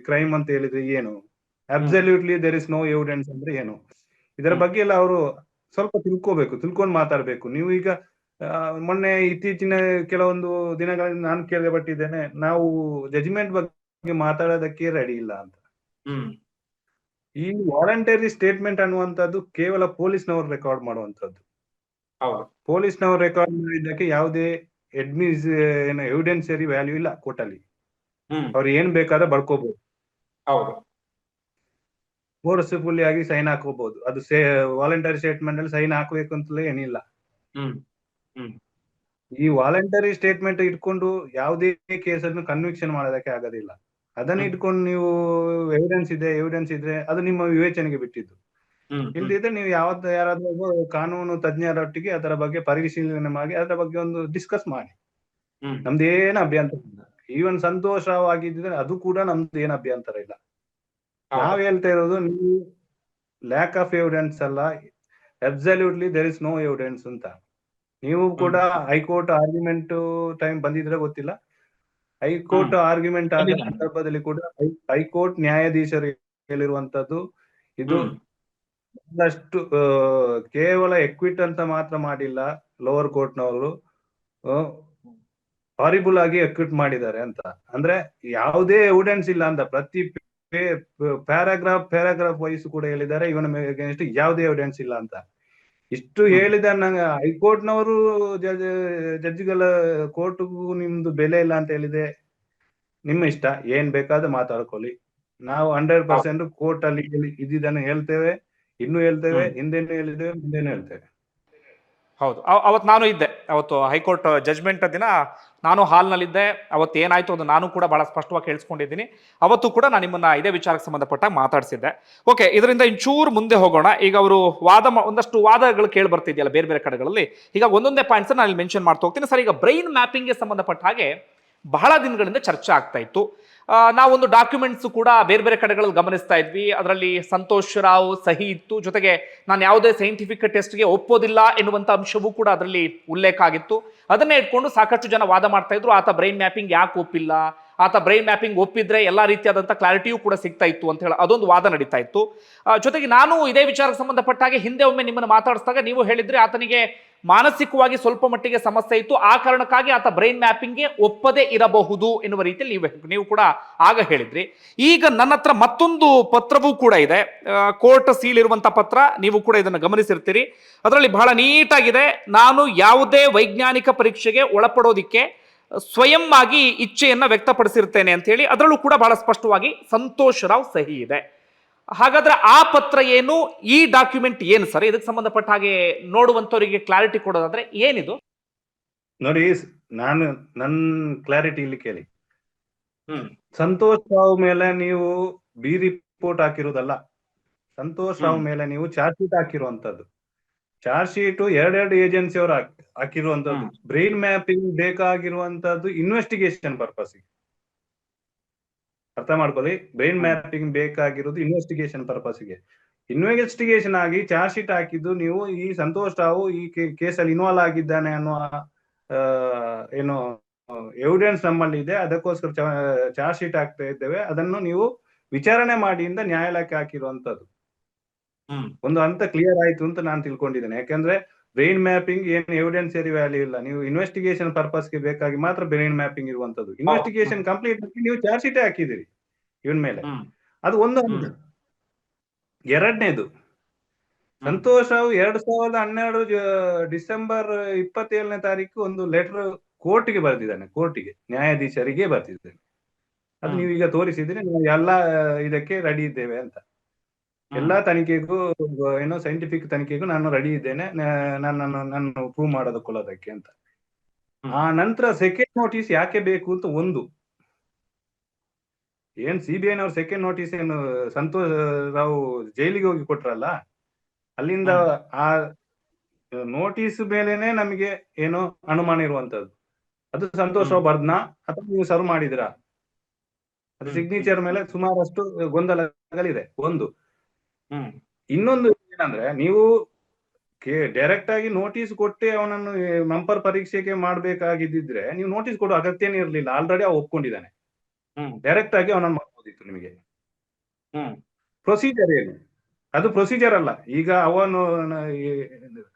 Speaker 2: crime ಅಂತ ಹೇಳಿದ್ರೆ ಏನು? Absolutely there is no evidence ಅಂದ್ರೆ ಏನು? ಇದರ. ಬಗ್ಗೆ ಎಲ್ಲ ಅವರು ಸ್ವಲ್ಪ ತಿಳ್ಕೋಬೇಕು ತಿಳ್ಕೊಂಡು ಮಾತಾಡ್ಬೇಕು. ನೀವು ಈಗ ಮೊನ್ನೆ ಇತ್ತೀಚಿನ ಕೆಲವೊಂದು ದಿನಗಳಿಂದ ನಾನು ಕೇಳಪಟ್ಟಿದ್ದೇನೆ ನಾವು ಜಜ್ಮೆಂಟ್ ಬಗ್ಗೆ ಮಾತಾಡೋದಕ್ಕೆ ರೆಡಿ ಇಲ್ಲ ಅಂತ. ಈ ವಾಲಂಟರಿ ಸ್ಟೇಟ್ಮೆಂಟ್ ಅನ್ನುವಂಥದ್ದು ಕೇವಲ ಪೊಲೀಸ್ನವರು ರೆಕಾರ್ಡ್ ಮಾಡುವಂತದ್ದು ಪೊಲೀಸ್ನವರು ರೆಕಾರ್ಡ್ ಮಾಡಿದ್ದಕ್ಕೆ ಯಾವುದೇ ಎಡ್ಮಿಸ್ ಏನು ಎವಿಡೆನ್ಸರಿ ವ್ಯಾಲ್ಯೂ ಇಲ್ಲ ಕೋರ್ಟಲ್ಲಿ ಅವ್ರು ಏನ್ ಬೇಕಾದ್ರೆ ಬಳ್ಕೋಬಹುದು
Speaker 3: ಹೌದು.
Speaker 2: ಫೋರ್ಸ್ಫುಲ್ಲಿ ಆಗಿ ಸೈನ್ ಹಾಕೋಬಹುದು ಅದು ಸೇ ವಾಲಂಟರಿ ಸ್ಟೇಟ್ಮೆಂಟ್ ಅಲ್ಲಿ ಸೈನ್ ಹಾಕಬೇಕು ಅಂತಲೇ ಏನಿಲ್ಲ. ಈ ವಾಲಂಟರಿ ಸ್ಟೇಟ್ಮೆಂಟ್ ಇಟ್ಕೊಂಡು ಯಾವುದೇ ಕೇಸನ್ನು ಕನ್ವಿಕ್ಷನ್ ಮಾಡೋದಕ್ಕೆ ಆಗೋದಿಲ್ಲ. ಅದನ್ನ ಇಟ್ಕೊಂಡು ನೀವು ಎವಿಡೆನ್ಸ್ ಇದೆ ಎವಿಡೆನ್ಸ್ ಇದ್ರೆ ಅದು ನಿಮ್ಮ ವಿವೇಚನೆಗೆ ಬಿಟ್ಟಿದ್ದು. ಇಲ್ದಿದ್ರೆ ನೀವು ಯಾವತ್ತು ಯಾರಾದ್ರೂ ಕಾನೂನು ತಜ್ಞರೊಟ್ಟಿಗೆ ಅದರ ಬಗ್ಗೆ ಪರಿಶೀಲನೆ ಮಾಡಿ ಅದರ ಬಗ್ಗೆ ಒಂದು ಡಿಸ್ಕಸ್ ಮಾಡಿ. ನಮ್ದು ಏನು ಅಭ್ಯಂತರ ಇಲ್ಲ. ಈವನ್ ಸಂತೋಷವಾಗಿದ್ದರೆ ಅದು ಕೂಡ ನಮ್ದು ಏನು ಅಭ್ಯಂತರ ಇಲ್ಲ. ನಾವ್ ಹೇಳ್ತಾ ಇರೋದು ನೀವು ಲ್ಯಾಕ್ ಆಫ್ ಎವಿಡೆನ್ಸ್ ಅಲ್ಲ absolutely there is no evidence ಅಂತ. ನೀವು ಕೂಡ ಹೈಕೋರ್ಟ್ ಆರ್ಗ್ಯುಮೆಂಟ್ ಟೈಮ್ ಬಂದಿದ್ರೆ ಗೊತ್ತಿಲ್ಲ. ಹೈಕೋರ್ಟ್ ಆರ್ಗ್ಯುಮೆಂಟ್ ಆದ. ಸಂದರ್ಭದಲ್ಲಿ ಕೂಡ ಹೈಕೋರ್ಟ್ ನ್ಯಾಯಾಧೀಶರು ಹೇಳಿರುವಂತದ್ದು ಇದು. ಒಂದಷ್ಟು ಕೇವಲ ಎಕ್ವಿಟ್ ಅಂತ ಮಾತ್ರ ಮಾಡಿಲ್ಲ ಲೋವರ್ ಕೋರ್ಟ್ ನವರು. ಹಾರಿಬಲ್ ಆಗಿ ಎಕ್ವಿಟ್ ಮಾಡಿದ್ದಾರೆ ಅಂತ. ಅಂದ್ರೆ ಯಾವುದೇ ಎವಿಡೆನ್ಸ್ ಇಲ್ಲ ಅಂತ. ಪ್ರತಿ ಪ್ಯಾರಾಗ್ರಾಫ್ ಪ್ಯಾರಾಗ್ರಾಫ್ ವೈಸ್ ಕೂಡ ಹೇಳಿದ್ದಾರೆ. ಇವನ ಅಗೇನ್ಸ್ಟ್ ಯಾವುದೇ ಎವಿಡೆನ್ಸ್ ಇಲ್ಲ ಅಂತ. ಇಷ್ಟು. ಹೇಳಿದ ನಂಗೆ ಹೈಕೋರ್ಟ್ನವರು ಜಡ್ಜ್ ಜಡ್ಜ್ಗಳ ಕೋರ್ಟ್ಗೂ ನಿಮ್ದು ಬೆಲೆ ಇಲ್ಲ ಅಂತ ಹೇಳಿದೆ ನಿಮ್ಮ ಇಷ್ಟ. ಏನ್ ಬೇಕಾದ್ರೂ ಮಾತಾಡ್ಕೊಳ್ಳಿ. ನಾವು ಹಂಡ್ರೆಡ್ ಪರ್ಸೆಂಟ್ ಕೋರ್ಟ್ ಅಲ್ಲಿ ಇದ್ದಿದ್ದನ್ನು ಹೇಳ್ತೇವೆ ಇನ್ನು ಹೇಳ್ತೇವೆ ಹಿಂದೆನು ಹೇಳಿದ್ದೇವೆ ಮುಂದೆನೂ ಹೇಳ್ತೇವೆ.
Speaker 1: ಹೌದು. ಅವತ್ ನಾನು ಇದ್ದೆ. ಅವತ್ತು ಹೈಕೋರ್ಟ್ ಜಜ್ಮೆಂಟ್ ದಿನ ನಾನು ಹಾಲ್ನಲ್ಲಿದ್ದೆ, ಅವತ್ತು ಏನಾಯ್ತು ಅದು ನಾನು ಕೂಡ ಬಹಳ ಸ್ಪಷ್ಟವಾಗಿ ಕೇಳಿಸ್ಕೊಂಡಿದ್ದೀನಿ. ಅವತ್ತು ಕೂಡ ನಾನು ನಿಮ್ಮನ್ನ ಇದೇ ವಿಚಾರಕ್ಕೆ ಸಂಬಂಧಪಟ್ಟ ಮಾತಾಡಿಸಿದ್ದೆ. ಓಕೆ, ಇದರಿಂದ ಇಂಚೂರು ಮುಂದೆ ಹೋಗೋಣ. ಈಗ ಅವರು ವಾದ ಒಂದಷ್ಟು ವಾದಗಳು ಕೇಳಿ ಬರ್ತಿದೆಯಲ್ಲ ಬೇರೆ ಬೇರೆ ಕಡೆಗಳಲ್ಲಿ. ಈಗ ಒಂದೊಂದೇ ಪಾಯಿಂಟ್ಸ್ ನಾನು ಇಲ್ಲಿ ಮೆನ್ಷನ್ ಮಾಡ್ತಾ ಹೋಗ್ತೀನಿ. ಸರ್, ಈಗ ಬ್ರೈನ್ ಮ್ಯಾಪಿಂಗ್ಗೆ ಸಂಬಂಧಪಟ್ಟ ಹಾಗೆ ಬಹಳ ದಿನಗಳಿಂದ ಚರ್ಚೆ ಆಗ್ತಾ ಇತ್ತು. ನಾವೊಂದು ಡಾಕ್ಯುಮೆಂಟ್ಸ್ ಕೂಡ ಬೇರೆ ಬೇರೆ ಕಡೆಗಳಲ್ಲಿ ಗಮನಿಸ್ತಾ ಇದ್ವಿ. ಅದರಲ್ಲಿ ಸಂತೋಷ್ ರಾವ್ ಸಹಿ ಇತ್ತು. ಜೊತೆಗೆ ನಾನು ಯಾವುದೇ ಸೈಂಟಿಫಿಕ್ ಟೆಸ್ಟ್ಗೆ ಒಪ್ಪೋದಿಲ್ಲ ಎನ್ನುವಂಥ ಅಂಶವೂ ಕೂಡ ಅದರಲ್ಲಿ ಉಲ್ಲೇಖ ಆಗಿತ್ತು. ಅದನ್ನೇ ಇಟ್ಕೊಂಡು ಸಾಕಷ್ಟು ಜನ ವಾದ ಮಾಡ್ತಾ ಇದ್ರು. ಆತ ಬ್ರೈನ್ ಮ್ಯಾಪಿಂಗ್ ಯಾಕೆ ಒಪ್ಪಿಲ್ಲ? ಆತ ಬ್ರೈನ್ ಮ್ಯಾಪಿಂಗ್ ಒಪ್ಪಿದ್ರೆ ಎಲ್ಲ ರೀತಿಯಾದಂಥ ಕ್ಲಾರಿಟಿಯೂ ಕೂಡ ಸಿಗ್ತಾ ಇತ್ತು ಅಂತ ಹೇಳಿ ಅದೊಂದು ವಾದ ನಡೀತಾ ಇತ್ತು. ಜೊತೆಗೆ ನಾನು ಇದೇ ವಿಚಾರಕ್ಕೆ ಸಂಬಂಧಪಟ್ಟ ಹಾಗೆ ಹಿಂದೆ ಒಮ್ಮೆ ನಿಮ್ಮನ್ನು ಮಾತಾಡಿಸಿದಾಗ ನೀವು ಹೇಳಿದ್ರೆ ಆತನಿಗೆ ಮಾನಸಿಕವಾಗಿ ಸ್ವಲ್ಪ ಮಟ್ಟಿಗೆ ಸಮಸ್ಯೆ ಇತ್ತು. ಆ ಕಾರಣಕ್ಕಾಗಿ ಆತ ಬ್ರೈನ್ ಮ್ಯಾಪಿಂಗ್ಗೆ ಒಪ್ಪದೇ ಇರಬಹುದು ಎನ್ನುವ ರೀತಿಯಲ್ಲಿ ನೀವು ನೀವು ಕೂಡ ಆಗ ಹೇಳಿದ್ರಿ. ಈಗ ನನ್ನ ಹತ್ರ ಮತ್ತೊಂದು ಪತ್ರವೂ ಕೂಡ ಇದೆ. ಕೋರ್ಟ್ ಸೀಲ್ ಇರುವಂತಹ ಪತ್ರ, ನೀವು ಕೂಡ ಇದನ್ನು ಗಮನಿಸಿರ್ತೀರಿ. ಅದರಲ್ಲಿ ಬಹಳ ನೀಟಾಗಿದೆ, ನಾನು ಯಾವುದೇ ವೈಜ್ಞಾನಿಕ ಪರೀಕ್ಷೆಗೆ ಒಳಪಡೋದಿಕ್ಕೆ ಸ್ವಯಂ ಆಗಿ ಇಚ್ಛೆಯನ್ನ ವ್ಯಕ್ತಪಡಿಸಿರ್ತೇನೆ ಅಂತ ಹೇಳಿ, ಅದರಲ್ಲೂ ಕೂಡ ಬಹಳ ಸ್ಪಷ್ಟವಾಗಿ ಸಂತೋಷ್ ರಾವ್ ಸಹಿ ಇದೆ. ಹಾಗಾದ್ರೆ ಆ ಪತ್ರ ಏನು ಈ ಡಾಕ್ಯುಮೆಂಟ್ ಏನು ಸರ್? ಇದಕ್ಕೆ ಸಂಬಂಧಪಟ್ಟ ಹಾಗೆ ನೋಡುವಂತವರಿಗೆ ಕ್ಲಾರಿಟಿ ಕೊಡೋದಾದ್ರೆ ಏನಿದು?
Speaker 2: ನೋಡಿ ನಾನು ನನ್ನ ಕ್ಲಾರಿಟಿ ಇಲ್ಲಿ ಕೇಳಿ. ಸಂತೋಷ್ ರಾವ್ ಮೇಲೆ ನೀವು ಬಿ ರಿಪೋರ್ಟ್ ಹಾಕಿರೋದಲ್ಲ ಸಂತೋಷ್ ರಾವ್ ಮೇಲೆ ನೀವು ಚಾರ್ಜ್ ಶೀಟ್ ಹಾಕಿರುವಂತದ್ದು ಚಾರ್ಜ್ ಶೀಟ್ ಎರಡೆರಡು ಏಜೆನ್ಸಿ ಅವರು ಹಾಕಿರುವಂತದ್ದು ಬ್ರೈನ್ ಮ್ಯಾಪಿಂಗ್ ಬೇಕಾಗಿರುವಂತದ್ದು ಇನ್ವೆಸ್ಟಿಗೇಷನ್ ಪರ್ಪಸ್ ಅರ್ಥ ಮಾಡ್ಕೊಳ್ಳಿ. ಬ್ರೈನ್ ಮ್ಯಾಪಿಂಗ್ ಬೇಕಾಗಿರೋದು ಇನ್ವೆಸ್ಟಿಗೇಷನ್ ಪರ್ಪಸ್ಗೆ ಇನ್ವೆಸ್ಟಿಗೇಷನ್ ಆಗಿ ಚಾರ್ಜ್ ಶೀಟ್ ಹಾಕಿದ್ದು ನೀವು ಈ ಸಂತೋಷ್ ರಾವ್ ಈ ಕೇಸಲ್ಲಿ ಇನ್ವಾಲ್ವ್ ಆಗಿದ್ದಾನೆ ಅನ್ನುವ ಏನು ಎವಿಡೆನ್ಸ್ ನಮ್ಮಲ್ಲಿ ಇದೆ. ಅದಕ್ಕೋಸ್ಕರ ಚಾರ್ಜ್ ಶೀಟ್ ಹಾಕ್ತಾ ಇದ್ದೇವೆ. ಅದನ್ನು ನೀವು ವಿಚಾರಣೆ ಮಾಡಿಯಿಂದ ನ್ಯಾಯಾಲಯಕ್ಕೆ ಹಾಕಿರುವಂತದ್ದು ಒಂದು ಹಂತ ಕ್ಲಿಯರ್ ಆಯ್ತು ಅಂತ ನಾನು ತಿಳ್ಕೊಂಡಿದ್ದೇನೆ. ಯಾಕಂದ್ರೆ ಬ್ರೈನ್ ಮ್ಯಾಪಿಂಗ್ ಏನು ಎವಿಡೆನ್ಸ್ ಏರಿ ವ್ಯಾಲ್ಯೂ ಇಲ್ಲ. ನೀವು ಇನ್ವೆಸ್ಟಿಗೇಷನ್ ಪರ್ಪಸ್ಗೆ ಬೇಕಾಗಿ ಮಾತ್ರ ಬ್ರೈನ್ ಮ್ಯಾಪಿಂಗ್ ಇರುವಂತದ್ದು ಇನ್ವೆಸ್ಟಿಗೇಷನ್ ಕಂಪ್ಲೀಟ್ ನೀವು ಚಾರ್ಜ್ ಶೀಟೇ ಹಾಕಿದಿರಿ ಇವನ್ ಮೇಲೆ. ಅದು ಒಂದು ಎರಡನೇದು. ಸಂತೋಷ್ ರಾವ್ ಎರಡ್ ಸಾವಿರದ ಹನ್ನೆರಡು ಡಿಸೆಂಬರ್ ಇಪ್ಪತ್ತೇಳನೇ ತಾರೀಕು ಒಂದು ಲೆಟರ್ ಕೋರ್ಟ್ಗೆ ಬರೆದಿದ್ದಾನೆ ಕೋರ್ಟಿಗೆ ನ್ಯಾಯಾಧೀಶರಿಗೆ ಬರ್ತಿದ್ದಾನೆ ಅದು. ನೀವು ಈಗ ತೋರಿಸಿದ್ರೆ ನಾವು ಎಲ್ಲಾ ಇದಕ್ಕೆ ರೆಡಿ ಇದ್ದೇವೆ ಅಂತ. ಎಲ್ಲಾ ತನಿಖೆಗೂ ಏನೋ ಸೈಂಟಿಫಿಕ್ ತನಿಖೆಗೂ ನಾನು ರೆಡಿ ಇದ್ದೇನೆ. ನಾನು ನಾನು ಪ್ರೂವ್ ಮಾಡೋದಕ್ಕೊಳ್ಳೋದಕ್ಕೆ ಅಂತ. ಆ ನಂತರ ಸೆಕೆಂಡ್ ನೋಟಿಸ್ ಯಾಕೆ ಬೇಕು ಅಂತ ಒಂದು. ಏನ್ ಸಿ ಬಿ ಐನವ್ರು ಸೆಕೆಂಡ್ ನೋಟಿಸ್ ಏನು ಸಂತೋಷ್ ರಾವ್ ಜೈಲಿಗೆ ಹೋಗಿ ಕೊಟ್ರಲ್ಲ? ಅಲ್ಲಿಂದ ಆ ನೋಟಿಸ್ ಮೇಲೆನೆ ನಮಗೆ ಏನೋ ಅನುಮಾನ ಇರುವಂತದ್ದು ಅದು ಸಂತೋಷ್ ರಾವ್ ಬರ್ದ್ನಾ? ಅಥವಾ ನೀವು ಸರ್ವ್ ಮಾಡಿದಿರಾ ಅದು ಸಿಗ್ನೇಚರ್ ಮೇಲೆ ಸುಮಾರಷ್ಟು ಗೊಂದಲಗಳಿದೆ. ಒಂದು
Speaker 3: ಹ್ಮ್.
Speaker 2: ಇನ್ನೊಂದು ಏನಂದ್ರೆ ನೀವು ಡೈರೆಕ್ಟ್ ಆಗಿ ನೋಟಿಸ್ ಕೊಟ್ಟೆ ಅವನನ್ನು ಮಂಪರ್ ಪರೀಕ್ಷೆಗೆ ಮಾಡ್ಬೇಕಾಗಿದ್ದಿದ್ರೆ ನೀವು ನೋಟಿಸ್ ಕೊಡೋ ಅಗತ್ಯನೇ ಇರಲಿಲ್ಲ. ಆಲ್ರೆಡಿ ಅವ ಒಪ್ಕೊಂಡಿದ್ದಾನೆ.
Speaker 3: ಹ್ಮ್.
Speaker 2: ಡೈರೆಕ್ಟ್ ಆಗಿ ಅವನನ್ನು ಮಾಡ್ಬೋದಿತ್ತು ನಿಮಗೆ.
Speaker 3: ಹ್ಮ್.
Speaker 2: ಪ್ರೊಸೀಜರ್ ಏನು? ಅದು ಪ್ರೊಸೀಜರ್ ಅಲ್ಲ. ಈಗ ಅವನು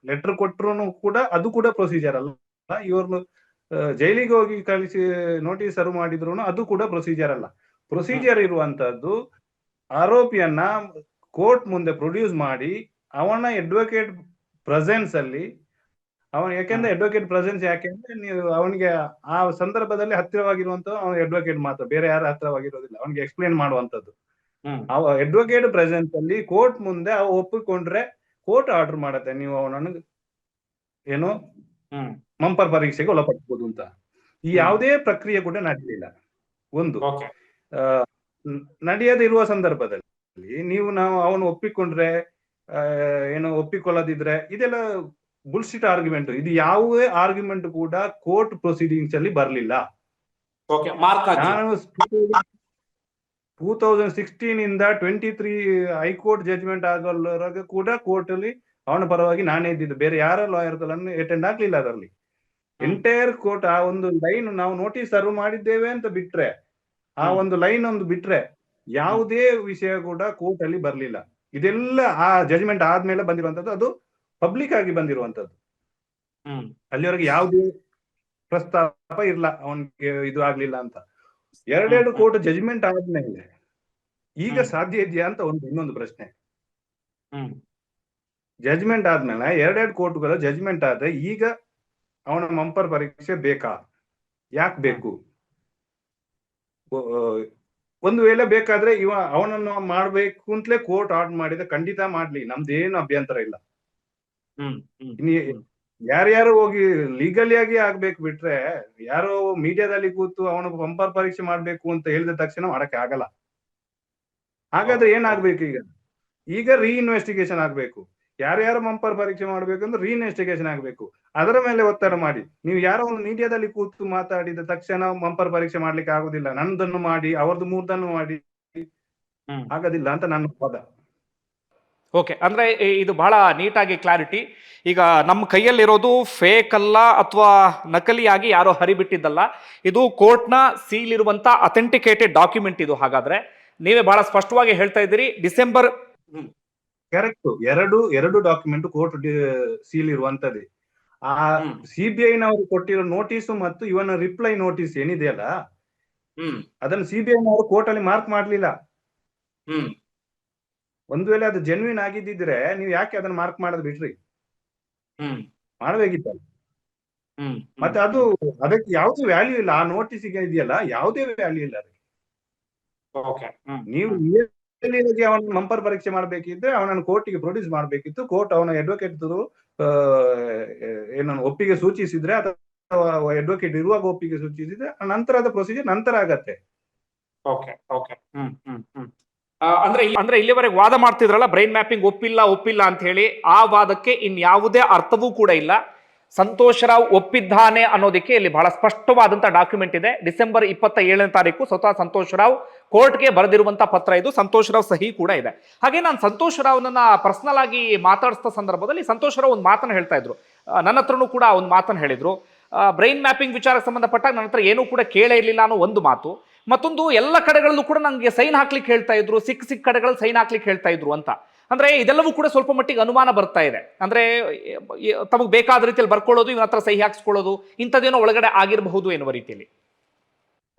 Speaker 2: ಲೆಟರ್ ಕೊಟ್ಟರು ಕೂಡ ಅದು ಕೂಡ ಪ್ರೊಸೀಜರ್ ಅಲ್ಲ. ಇವ್ರನ್ನು ಜೈಲಿಗೆ ಹೋಗಿ ಕಳಿಸಿ ನೋಟಿಸ್ ಸರ್ವ್ ಮಾಡಿದ್ರು ಅದು ಕೂಡ ಪ್ರೊಸೀಜರ್ ಅಲ್ಲ. ಪ್ರೊಸೀಜರ್ ಇರುವಂತದ್ದು ಆರೋಪಿಯನ್ನ ಕೋರ್ಟ್ ಮುಂದೆ ಪ್ರೊಡ್ಯೂಸ್ ಮಾಡಿ ಅವನ ಅಡ್ವೊಕೇಟ್ ಪ್ರೆಸೆನ್ಸ್ ಅಲ್ಲಿ ಅವನ ಯಾಕೆಂದ್ರೆ ಅಡ್ವೊಕೇಟ್ ಪ್ರೆಸೆನ್ಸ್ ಯಾಕೆಂದ್ರೆ ನೀವು ಅವನಿಗೆ ಆ ಸಂದರ್ಭದಲ್ಲಿ ಹತ್ತಿರವಾಗಿರುವಂತ ಅವನ ಅಡ್ವೊಕೇಟ್ ಮಾತ್ರ ಬೇರೆ ಯಾರು ಹತ್ತಿರವಾಗಿರೋದಿಲ್ಲ ಅವನಿಗೆ ಎಕ್ಸ್ಪ್ಲೇನ್ ಮಾಡುವಂತದ್ದು ಅಡ್ವೊಕೇಟ್ ಪ್ರೆಸೆನ್ಸ್ ಅಲ್ಲಿ ಕೋರ್ಟ್ ಮುಂದೆ ಅವ ಒಪ್ಪಿಕೊಂಡ್ರೆ ಕೋರ್ಟ್ ಆರ್ಡರ್ ಮಾಡತ್ತೆ ನೀವು ಅವನನ್ನು ಏನು. ಮಂಪರ್ ಪರೀಕ್ಷೆಗೆ ಒಳಪಡಿಸಬಹುದು ಅಂತ. ಈ. ಯಾವುದೇ ಪ್ರಕ್ರಿಯೆ ಕೂಡ ನಡೆಯಲಿಲ್ಲ. ಒಂದು ನಡೆಯದೇ ಇರುವ ಸಂದರ್ಭದಲ್ಲಿ. ನೀವು ನಾವು ಅವನು ಒಪ್ಪಿಕೊಂಡ್ರೆ ಆ, ಏನು ಒಪ್ಪಿಕೊಳ್ಳದಿದ್ರೆ ಇದೆಲ್ಲ ಬುಲ್ಸಿಟ್ ಆರ್ಗ್ಯುಮೆಂಟ್ ಇದು ಯಾವುದೇ ಆರ್ಗ್ಯುಮೆಂಟ್ ಕೂಡ ಕೋರ್ಟ್ ಪ್ರೊಸೀಡಿಂಗ್ಸ್ ಅಲ್ಲಿ ಬರಲಿಲ್ಲ. ನಾನು ಟೂ ತೌಸಂಡ್ ಸಿಕ್ಸ್ಟೀನ್ ಇಂದ twenty three high court judgement ಆಗೋವರೆಗೆ ಕೂಡ ಕೋರ್ಟ್ ಅಲ್ಲಿ ಅವನ ಪರವಾಗಿ ನಾನೇ ಇದ್ದಿದ್ದು. ಬೇರೆ ಯಾರ ಲಾಯರ್ ಅಟೆಂಡ್ ಆಗ್ಲಿಲ್ಲ ಅದರಲ್ಲಿ. ಎಂಟೈರ್ ಕೋರ್ಟ್ ಆ ಒಂದು ಲೈನ್ ನಾವು ನೋಟಿಸ್ ಸರ್ವ್ ಮಾಡಿದ್ದೇವೆ ಅಂತ ಬಿಟ್ರೆ ಆ ಒಂದು ಲೈನ್ ಒಂದು ಬಿಟ್ರೆ ಯಾವುದೇ ವಿಷಯ ಕೂಡ ಕೋರ್ಟ್ ಅಲ್ಲಿ ಬರ್ಲಿಲ್ಲ. ಇದೆಲ್ಲ ಆ ಜಜ್ಮೆಂಟ್ ಆದ್ಮೇಲೆ ಬಂದಿರುವಂತದ್ದು ಅದು ಪಬ್ಲಿಕ್ ಆಗಿ ಬಂದಿರುವಂತದ್ದು.
Speaker 3: ಹ್ಮ್.
Speaker 2: ಅಲ್ಲಿವರೆಗೆ ಯಾವುದೇ ಪ್ರಸ್ತಾಪ ಇಲ್ಲ ಅವನಿಗೆ ಇದು ಆಗ್ಲಿಲ್ಲ ಅಂತ. ಎರಡೆರಡು. ಕೋರ್ಟ್ ಜಜ್ಮೆಂಟ್ ಆದ್ಮೇಲೆ ಈಗ ಸಾಧ್ಯ ಇದೆಯಾ ಅಂತ ಒಂದು ಇನ್ನೊಂದು ಪ್ರಶ್ನೆ.
Speaker 3: ಹ್ಮ್.
Speaker 2: ಜಜ್ಮೆಂಟ್ ಆದ್ಮೇಲೆ ಎರಡೆರಡು ಕೋರ್ಟ್ಗಳು ಜಜ್ಮೆಂಟ್ ಆದ್ರೆ ಈಗ ಅವನ ಮಂಪರ್ ಪರೀಕ್ಷೆ ಬೇಕಾ? ಯಾಕೆ ಬೇಕು? ಒಂದು ವೇಳೆ ಬೇಕಾದ್ರೆ ಇವ ಅವನನ್ನು ಮಾಡ್ಬೇಕು ಅಂತಲೇ ಕೋರ್ಟ್ ಆರ್ಡರ್ ಮಾಡಿದ್ರೆ ಖಂಡಿತ ಮಾಡ್ಲಿ. ನಮ್ದೇನು ಅಭ್ಯಂತರ ಇಲ್ಲ. ಯಾರ್ಯಾರು ಹೋಗಿ ಲೀಗಲಿ ಆಗಿ ಆಗ್ಬೇಕು ಬಿಟ್ರೆ ಯಾರೋ ಮೀಡಿಯಾದಲ್ಲಿ ಕೂತು ಅವನು ಪಂಪರ್ ಪರೀಕ್ಷೆ ಮಾಡ್ಬೇಕು ಅಂತ ಹೇಳಿದ ತಕ್ಷಣ ಮಾಡಕ್ಕೆ ಆಗಲ್ಲ. ಹಾಗಾದ್ರೆ ಏನಾಗ್ಬೇಕು ಈಗ? ಈಗ ರೀಇನ್ವೆಸ್ಟಿಗೇಷನ್ ಆಗ್ಬೇಕು. ಯಾರ್ಯಾರು ಪಂಪರ್ ಪರೀಕ್ಷೆ ಮಾಡ್ಬೇಕು ಅಂದ್ರೆ ರೀಇನ್ವೆಸ್ಟಿಗೇಷನ್ ಆಗ್ಬೇಕು. ಅದರ ಮೇಲೆ ಒತ್ತಡ ಮಾಡಿ. ನೀವು ಯಾರೋ ಒಂದು ಮೀಡಿಯಾದಲ್ಲಿ ಕೂತು ಮಾತಾಡಿದ ತಕ್ಷಣ ಮಂಪರ್ ಪರೀಕ್ಷೆ ಮಾಡ್ಲಿಕ್ಕೆ ಆಗುದಿಲ್ಲ. ನಂದನ್ನು ಮಾಡಿ ಅವರದ್ದು ಮೂರ್ದನ್ನು ಮಾಡಿ ಆಗೋದಿಲ್ಲ ಅಂತ ನನ್ನ ಪದ
Speaker 1: ಓಕೆ ಅಂದ್ರೆ ಇದು ಬಹಳ ನೀಟಾಗಿ ಕ್ಲಾರಿಟಿ ಈಗ ನಮ್ಮ ಕೈಯಲ್ಲಿರೋದು ಫೇಕ್ ಅಲ್ಲ ಅಥವಾ ನಕಲಿಯಾಗಿ ಯಾರೋ ಹರಿಬಿಟ್ಟಿದ್ದಲ್ಲ ಇದು ಕೋರ್ಟ್ನ ಸೀಲ್ ಇರುವಂತ ಅಥೆಂಟಿಕೇಟೆಡ್ ಡಾಕ್ಯುಮೆಂಟ್ ಇದು. ಹಾಗಾದ್ರೆ ನೀವೇ ಬಹಳ ಸ್ಪಷ್ಟವಾಗಿ ಹೇಳ್ತಾ ಇದ್ದೀರಿ ಡಿಸೆಂಬರ್
Speaker 2: ಕರೆಕ್ಟ್ ಎರಡು ಎರಡು ಡಾಕ್ಯುಮೆಂಟ್ ಕೋರ್ಟ್ ಸೀಲ್ ಇರುವಂತದ್ದೇ ಆ. ಸಿಬಿಐ ನವರು ಕೊಟ್ಟಿರೋ ನೋಟಿಸ್ ಮತ್ತು ಇವನ ರಿಪ್ಲೈ ನೋಟಿಸ್ ಏನಿದೆಯಲ್ಲ ಅದನ್ನ ಸಿಬಿಐ ನವರು ಕೋರ್ಟ್ ಅಲ್ಲಿ ಮಾರ್ಕ್ ಮಾಡ್ಲಿಲ್ಲ. ಒಂದು ವೇಳೆ ಅದು ಜೆನ್ವಿನ್ ಆಗಿದ್ದಿದ್ರೆ ನೀವು ಯಾಕೆ ಅದನ್ನ ಮಾರ್ಕ್ ಮಾಡೋದು ಬಿಟ್ರಿ? ಮಾಡಬೇಕಿತ್ತಲ್ಲ ಮತ್ತೆ ಅದು ಅದಕ್ಕೆ ಯಾವುದೇ ವ್ಯಾಲ್ಯೂ ಇಲ್ಲ. ಆ ನೋಟಿಸ್ ಇದೆಯಲ್ಲ? ಯಾವುದೇ ವ್ಯಾಲ್ಯೂ ಇಲ್ಲ ಅದಕ್ಕೆ. ನೀವು ಇಯರ್ಲಿಗೆ ಅವನ ಮಂಪರ್ ಪರೀಕ್ಷೆ ಮಾಡಬೇಕಿದ್ರೆ ಅವನನ್ನು ಕೋರ್ಟಿಗೆ ಪ್ರೊಡ್ಯೂಸ್ ಮಾಡಬೇಕಿತ್ತು. ಕೋರ್ಟ್ ಅವನ ಅಡ್ವೊಕೇಟ್ ಏನನ್ನು ಒಪ್ಪಿಗೆ ಸೂಚಿಸಿದ್ರೆ ಅಥವಾ ಅಡ್ವೊಕೇಟ್ ಇರುವಾಗ ಒಪ್ಪಿಗೆ ಸೂಚಿಸಿದ್ರೆ ನಂತರದ ಪ್ರೊಸೀಜರ್ ನಂತರ ಆಗತ್ತೆ.
Speaker 3: ಓಕೆ ಓಕೆ ಅಂದ್ರೆ
Speaker 1: ಅಂದ್ರೆ ಇಲ್ಲಿವರೆಗೆ ವಾದ ಮಾಡ್ತಿದ್ರಲ್ಲ ಬ್ರೈನ್ ಮ್ಯಾಪಿಂಗ್ ಒಪ್ಪಿಲ್ಲ ಒಪ್ಪಿಲ್ಲ ಅಂತ ಹೇಳಿ ಆ ವಾದಕ್ಕೆ ಇನ್ಯಾವುದೇ ಅರ್ಥವೂ ಕೂಡ ಇಲ್ಲ. ಸಂತೋಷ್ ರಾವ್ ಒಪ್ಪಿದ್ದಾನೆ ಅನ್ನೋದಕ್ಕೆ ಇಲ್ಲಿ ಬಹಳ ಸ್ಪಷ್ಟವಾದಂಥ ಡಾಕ್ಯುಮೆಂಟ್ ಇದೆ. ಡಿಸೆಂಬರ್ ಇಪ್ಪತ್ತ ಏಳನೇ ತಾರೀಕು ಸ್ವತಃ ಸಂತೋಷ್ ರಾವ್ ಕೋರ್ಟ್ಗೆ ಬರೆದಿರುವಂಥ ಪತ್ರ ಇದು. ಸಂತೋಷ್ ರಾವ್ ಸಹಿ ಕೂಡ ಇದೆ. ಹಾಗೆ ನಾನು ಸಂತೋಷ್ ರಾವ್ನನ್ನ ಪರ್ಸನಲ್ ಆಗಿ ಮಾತಾಡಿಸಿದ ಸಂದರ್ಭದಲ್ಲಿ ಸಂತೋಷ್ ರಾವ್ ಒಂದು ಮಾತನ್ನು ಹೇಳ್ತಾ ಇದ್ರು. ನನ್ನ ಹತ್ರನೂ ಕೂಡ ಒಂದು ಮಾತನ್ನು ಹೇಳಿದ್ರು. ಬ್ರೈನ್ ಮ್ಯಾಪಿಂಗ್ ವಿಚಾರಕ್ಕೆ ಸಂಬಂಧಪಟ್ಟಾಗ ನನ್ನ ಹತ್ರ ಏನೂ ಕೂಡ ಕೇಳೇ ಇರಲಿಲ್ಲ ಅನ್ನೋ ಒಂದು ಮಾತು. ಮತ್ತೊಂದು ಎಲ್ಲ ಕಡೆಗಳಲ್ಲೂ ಕೂಡ ನನಗೆ ಸೈನ್ ಹಾಕ್ಲಿಕ್ಕೆ ಹೇಳ್ತಾ ಇದ್ರು. ಸಿಕ್ಕ ಸಿಕ್ಕ ಕಡೆಗಳಲ್ಲಿ ಸೈನ್ ಹಾಕ್ಲಿಕ್ಕೆ ಹೇಳ್ತಾ ಇದ್ರು ಅಂತ. ಅಂದ್ರೆ ಇದೆಲ್ಲವೂ ಕೂಡ ಸ್ವಲ್ಪ ಮಟ್ಟಿಗೆ ಅನುಮಾನ ಬರ್ತಾ ಇದೆ. ಅಂದ್ರೆ ತಮಗೆ ಬೇಕಾದ ರೀತಿಯಲ್ಲಿ ಬರ್ಕೊಳ್ಳೋದು ಇವನ ಹತ್ರ ಸಹಿ ಹಾಕ್ಸ್ಕೊಳ್ಳೋದು ಇಂಥದ್ದೇನೋ ಒಳಗಡೆ ಆಗಿರಬಹುದು ಎನ್ನುವ ರೀತಿಯಲ್ಲಿ.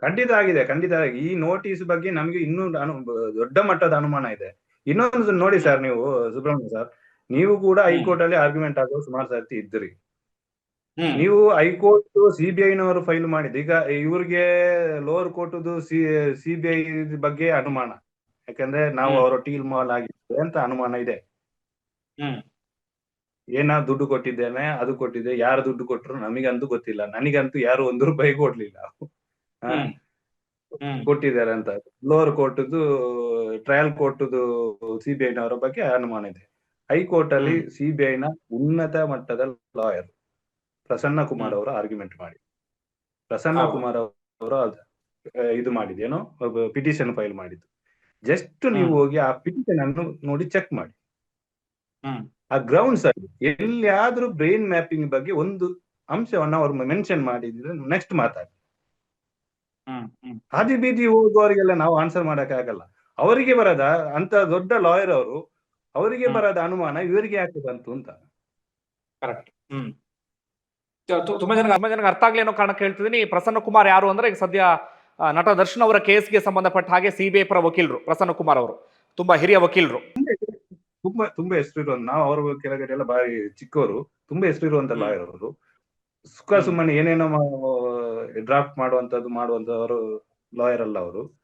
Speaker 2: ಖಂಡಿತ ಆಗಿದೆ ಖಂಡಿತ. ಈ ನೋಟಿಸ್ ಬಗ್ಗೆ ನಮಗೆ ಇನ್ನೂ ಅನು ದೊಡ್ಡ ಮಟ್ಟದ ಅನುಮಾನ ಇದೆ. ಇನ್ನೊಂದು ನೋಡಿ ಸರ್ ನೀವು ಸುಬ್ರಹ್ಮಣ್ಯ ಸರ್ ನೀವು ಕೂಡ ಹೈಕೋರ್ಟ್ ಅಲ್ಲಿ ಆರ್ಗ್ಯುಮೆಂಟ್ ಆಗೋ ಸುಮಾರು ಸರ್ತಿ ಇದ್ರಿ ನೀವು ಹೈಕೋರ್ಟ್ ಸಿಬಿಐ ನವರು ಫೈಲ್ ಮಾಡಿದ್ದು. ಈಗ ಇವ್ರಿಗೆ ಲೋವರ್ ಕೋರ್ಟ್ ಸಿ ಸಿಬಿಐ ಬಗ್ಗೆ ಅನುಮಾನ. ಯಾಕಂದ್ರೆ ನಾವು. ಅವರ ಟೀಲ್ ಮಾಲ್ ಆಗಿದ್ದೇವೆ ಅಂತ ಅನುಮಾನ ಇದೆ.
Speaker 3: ಹ್ಮ್.
Speaker 2: ಏನ ದುಡ್ಡು ಕೊಟ್ಟಿದ್ದೇನೆ ಅದು ಕೊಟ್ಟಿದ್ದೆ ಯಾರು ದುಡ್ಡು ಕೊಟ್ಟರು ನಮಗಂತೂ ಗೊತ್ತಿಲ್ಲ ನನಗಂತೂ ಯಾರು ಒಂದು ರೂಪಾಯಿ ಕೊಡ್ಲಿಲ್ಲ. ಕೊಟ್ಟಿದ್ದಾರೆ ಅಂತ. ಲೋವರ್ ಕೋರ್ಟ್ದು ಟ್ರಯಲ್ ಕೋರ್ಟ್ದು ಸಿಬಿಐ ನವರ ಬಗ್ಗೆ ಅನುಮಾನ ಇದೆ. ಹೈಕೋರ್ಟ್ ಅಲ್ಲಿ ಸಿಬಿಐನ ನ ಉನ್ನತ ಮಟ್ಟದ ಲಾಯರ್ ಪ್ರಸನ್ನ ಕುಮಾರ್ ಅವರು ಆರ್ಗ್ಯುಮೆಂಟ್ ಮಾಡಿ. ಪ್ರಸನ್ನ. ಕುಮಾರ್ ಅವರು ಇದು ಮಾಡಿದೇನೋ ಏನೋ ಪಿಟಿಷನ್ ಫೈಲ್ ಮಾಡಿದ್ದು. ಜಸ್ಟ್ ನೀವು ಹೋಗಿ ಆ ಪಿಟಿಷನ್ ಅನ್ನು ನೋಡಿ ಚೆಕ್ ಮಾಡಿ. ಆ ಗ್ರೌಂಡ್ಸ್ ಅಲ್ಲಿ ಎಲ್ಲಿಯಾದ್ರೂ ಬ್ರೈನ್ ಮ್ಯಾಪಿಂಗ್ ಬಗ್ಗೆ ಒಂದು ಅಂಶವನ್ನ ಅವ್ರು ಮೆನ್ಷನ್ ಮಾಡಿದ್ರೆ ನೆಕ್ಸ್ಟ್ ಮಾತಾಡಿ. ಹಾದಿ ಬೀದಿ ಹೋಗುವವರಿಗೆಲ್ಲ ನಾವು ಆನ್ಸರ್ ಮಾಡಕ್ ಆಗಲ್ಲ ಅವರಿಗೆ ಬರದ ಅಂತ ದೊಡ್ಡ ಲಾಯರ್ ಅವರು ಅವರಿಗೆ ಬರದ ಅನುಮಾನ ಇವರಿಗೆ ಯಾಕೆ ಬಂತು ಅಂತ.
Speaker 3: Correct hmm. ತುಂಬಾ ಜನ
Speaker 1: ತುಂಬ ಜನಕ್ಕೆ ಅರ್ಥ ಆಗ್ಲಿ ಅನ್ನೋ ಕಾರಣಕ್ಕೆ ಹೇಳ್ತಿದ್ದೀನಿ. ಪ್ರಸನ್ನ ಕುಮಾರ್ ಯಾರು ಅಂದ್ರೆ ಈಗ ಸದ್ಯ ನಟ ದರ್ಶನ್ ಅವರ ಕೇಸ್ಗೆ ಸಂಬಂಧಪಟ್ಟ ಹಾಗೆ ಸಿಬಿಐ ಪರ ವಕೀಲರು ಪ್ರಸನ್ನ ಕುಮಾರ್ ಅವರು. ತುಂಬಾ ಹಿರಿಯ ವಕೀಲರು.
Speaker 2: ತುಂಬಾ ತುಂಬಾ ಹೆಸರಿರುವಂತ ನಾವು ಅವ್ರ ಕೆಳಗಡೆ ಎಲ್ಲ ಬಾರಿ ಚಿಕ್ಕವರು ತುಂಬಾ ಹೆಸರು
Speaker 3: ಇರುವಂತ
Speaker 2: ಲಾಯರ್ ಅವರು ಸುಖ. ಸುಮ್ಮನೆ ಏನೇನೋ ಡ್ರಾಫ್ಟ್ ಮಾಡುವಂತದ್ದು ಮಾಡುವಂತವರು ಲಾಯರ್ ಅಲ್ಲ ಅವರು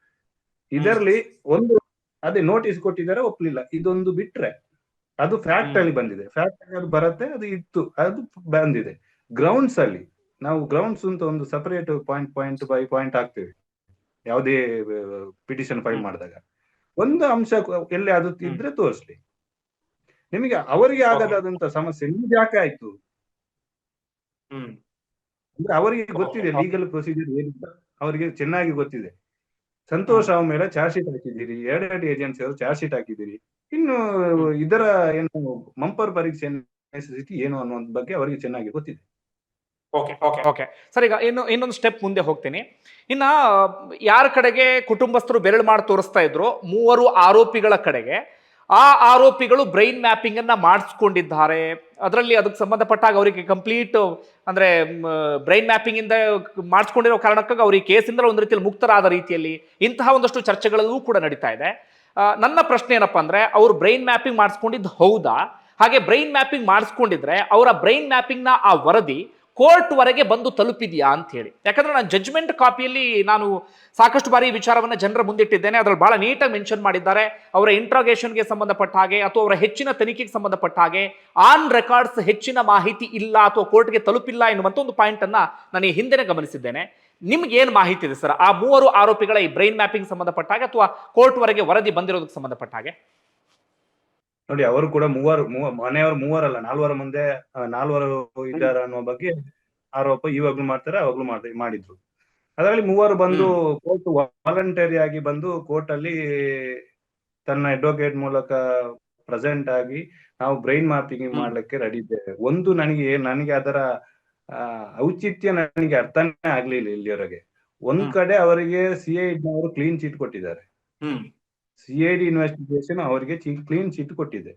Speaker 2: ಇದರಲ್ಲಿ ಒಂದು ಅದೇ ನೋಟಿಸ್ ಕೊಟ್ಟಿದ್ದಾರೆ ಒಪ್ಲಿಲ್ಲ. ಇದೊಂದು ಬಿಟ್ರೆ ಅದು ಫ್ಯಾಕ್ಟ್ ಅಲ್ಲಿ ಬಂದಿದೆ. ಫ್ಯಾಕ್ಟ್ ಅಲ್ಲಿ ಅದು ಬರುತ್ತೆ ಅದು ಇತ್ತು ಅದು ಬಂದಿದೆ. ಗ್ರೌಂಡ್ಸ್ ಅಲ್ಲಿ ನಾವು ಗ್ರೌಂಡ್ಸ್ ಅಂತ ಒಂದು separate point point by point ಹಾಕ್ತೇವೆ. ಯಾವುದೇ ಪಿಟಿಷನ್ ಫೈಲ್ ಮಾಡಿದಾಗ. ಒಂದು ಅಂಶ ಎಲ್ಲಿ ಅದು ಇದ್ರೆ ತೋರಿಸ್ಲಿ. ನಿಮಗೆ ಅವರಿಗೆ ಆಗದಾದಂತ ಸಮಸ್ಯೆ ನಿಮ್ಗೆ ಯಾಕೆ ಆಯ್ತು? ಅಂದ್ರೆ ಅವರಿಗೆ ಗೊತ್ತಿದೆ ಲೀಗಲ್ ಪ್ರೊಸೀಜರ್ ಏನಿಲ್ಲ ಅವರಿಗೆ ಚೆನ್ನಾಗಿ ಗೊತ್ತಿದೆ. ಸಂತೋಷ್ ಅವ್ರ ಮೇಲೆ ಚಾರ್ಜ್ ಶೀಟ್ ಹಾಕಿದ್ದೀರಿ. ಎರಡೆರಡು ಏಜೆನ್ಸಿ ಅವರು ಚಾರ್ಜ್ ಶೀಟ್ ಹಾಕಿದ್ದೀರಿ. ಇನ್ನು ಇದರ ಏನು ಮಂಪರ್ ಪರೀಕ್ಷೆ ಏನು ಅನ್ನೋ ಬಗ್ಗೆ ಅವರಿಗೆ ಚೆನ್ನಾಗಿ ಗೊತ್ತಿದೆ.
Speaker 3: ಓಕೆ ಓಕೆ
Speaker 1: ಓಕೆ ಸರ್, ಈಗ ಇನ್ನು, ಇನ್ನೊಂದು ಸ್ಟೆಪ್ ಮುಂದೆ ಹೋಗ್ತೀನಿ. ಇನ್ನ, ಯಾರ ಕಡೆಗೆ ಕುಟುಂಬಸ್ಥರು ಬೆರಳು ಮಾಡಿ ತೋರಿಸ್ತಾ ಇದ್ರು, ಮೂವರು ಆರೋಪಿಗಳ ಕಡೆಗೆ, ಆ ಆರೋಪಿಗಳು ಬ್ರೈನ್ ಮ್ಯಾಪಿಂಗ್ ಅನ್ನ ಮಾಡಿಸ್ಕೊಂಡಿದ್ದಾರೆ. ಅದರಲ್ಲಿ ಅದಕ್ಕೆ ಸಂಬಂಧಪಟ್ಟಾಗ ಅವರಿಗೆ ಕಂಪ್ಲೀಟ್ ಅಂದ್ರೆ ಬ್ರೈನ್ ಮ್ಯಾಪಿಂಗ್ ಇಂದ ಮಾಡಿಸ್ಕೊಂಡಿರೋ ಕಾರಣಕ್ಕಾಗಿ ಅವರಿಗೆ ಕೇಸಿಂದ ಒಂದು ರೀತಿಯಲ್ಲಿ ಮುಕ್ತರಾದ ರೀತಿಯಲ್ಲಿ ಇಂತಹ ಒಂದಷ್ಟು ಚರ್ಚೆಗಳಲ್ಲೂ ಕೂಡ ನಡೀತಾ ಇದೆ. ನನ್ನ ಪ್ರಶ್ನೆ ಏನಪ್ಪಾ ಅಂದ್ರೆ, ಅವರು ಬ್ರೈನ್ ಮ್ಯಾಪಿಂಗ್ ಮಾಡಿಸ್ಕೊಂಡಿದ್ದು ಹೌದಾ? ಹಾಗೆ ಬ್ರೈನ್ ಮ್ಯಾಪಿಂಗ್ ಮಾಡಿಸ್ಕೊಂಡಿದ್ರೆ, ಅವರ ಬ್ರೈನ್ ಮ್ಯಾಪಿಂಗ್ನ ಆ ವರದಿ ಕೋರ್ಟ್ ವರೆಗೆ ಬಂದು ತಲುಪಿದೆಯಾ ಅಂತ ಹೇಳಿ ಯಾಕಂದ್ರೆ ನಾನು ಜಜ್ಮೆಂಟ್ ಕಾಪಿಯಲ್ಲಿ ನಾನು ಸಾಕಷ್ಟು ಬಾರಿ ವಿಚಾರವನ್ನು ಜನರ ಮುಂದಿಟ್ಟಿದ್ದೇನೆ. ಅದ್ರಲ್ಲಿ ಬಹಳ ನೀಟಾಗಿ ಮೆನ್ಷನ್ ಮಾಡಿದ್ದಾರೆ. ಅವರ ಇಂಟ್ರಾಗೇಷನ್ಗೆ ಸಂಬಂಧಪಟ್ಟ ಹಾಗೆ ಅಥವಾ ಅವರ ಹೆಚ್ಚಿನ ತನಿಖೆಗೆ ಸಂಬಂಧಪಟ್ಟ ಹಾಗೆ ಆನ್ ರೆಕಾರ್ಡ್ಸ್ ಹೆಚ್ಚಿನ ಮಾಹಿತಿ ಇಲ್ಲ ಅಥವಾ ಕೋರ್ಟ್ಗೆ ತಲುಪಿಲ್ಲ ಎನ್ನುವಂತ ಒಂದು ಪಾಯಿಂಟ್ ಅನ್ನ ನಾನು ಈ ಹಿಂದೆನೆ ಗಮನಿಸಿದ್ದೇನೆ. ನಿಮ್ಗೆ ಏನು ಮಾಹಿತಿ ಇದೆ ಸರ್? ಆ ಮೂವರು ಆರೋಪಿಗಳ ಈ ಬ್ರೈನ್ ಮ್ಯಾಪಿಂಗ್ ಸಂಬಂಧಪಟ್ಟ ಹಾಗೆ ಅಥವಾ ಕೋರ್ಟ್ವರೆಗೆ ವರದಿ ಬಂದಿರೋದಕ್ಕೆ ಸಂಬಂಧಪಟ್ಟ ಹಾಗೆ?
Speaker 2: ನೋಡಿ ಅವರು ಕೂಡ ಮೂವರು ಮೂವ- ಮನೆಯವರು ಮೂವರಲ್ಲ ನಾಲ್ವರ ಮುಂದೆ ನಾಲ್ವರು ಇದ್ದಾರ ಅನ್ನೋ ಬಗ್ಗೆ ಆರೋಪ ಇವಾಗ್ಲೂ ಮಾಡ್ತಾರೆ ಅವಾಗ್ಲೂ ಮಾಡ್ತಾರೆ ಮಾಡಿದ್ರು. ಅದರಲ್ಲಿ ಮೂವರು ಬಂದು ಕೋರ್ಟ್ ವಾಲಂಟರಿ ಆಗಿ ಬಂದು ಕೋರ್ಟ್ ಅಲ್ಲಿ ತನ್ನ ಅಡ್ವೊಕೇಟ್ ಮೂಲಕ ಪ್ರೆಸೆಂಟ್ ಆಗಿ ನಾವು ಬ್ರೈನ್ ಮ್ಯಾಪಿಂಗ್. ಮಾಡ್ಲಿಕ್ಕೆ ರೆಡಿ ಇದ್ದೇವೆ. ಒಂದು ನನಗೆ ನನಗೆ ಅದರ ಔಚಿತ್ಯ ನನಗೆ ಅರ್ಥನೇ ಆಗ್ಲಿಲ್ಲ ಇಲ್ಲಿವರೆಗೆ. ಒಂದ್. ಕಡೆ ಅವರಿಗೆ ಸಿಐಡಿನವರು ಕ್ಲೀನ್ ಚೀಟ್ ಕೊಟ್ಟಿದ್ದಾರೆ. ಸಿಐಡಿ ಇನ್ವೆಸ್ಟಿಗೇಷನ್ ಅವರಿಗೆ ಕ್ಲೀನ್ ಚಿಟ್ ಕೊಟ್ಟಿದೆ.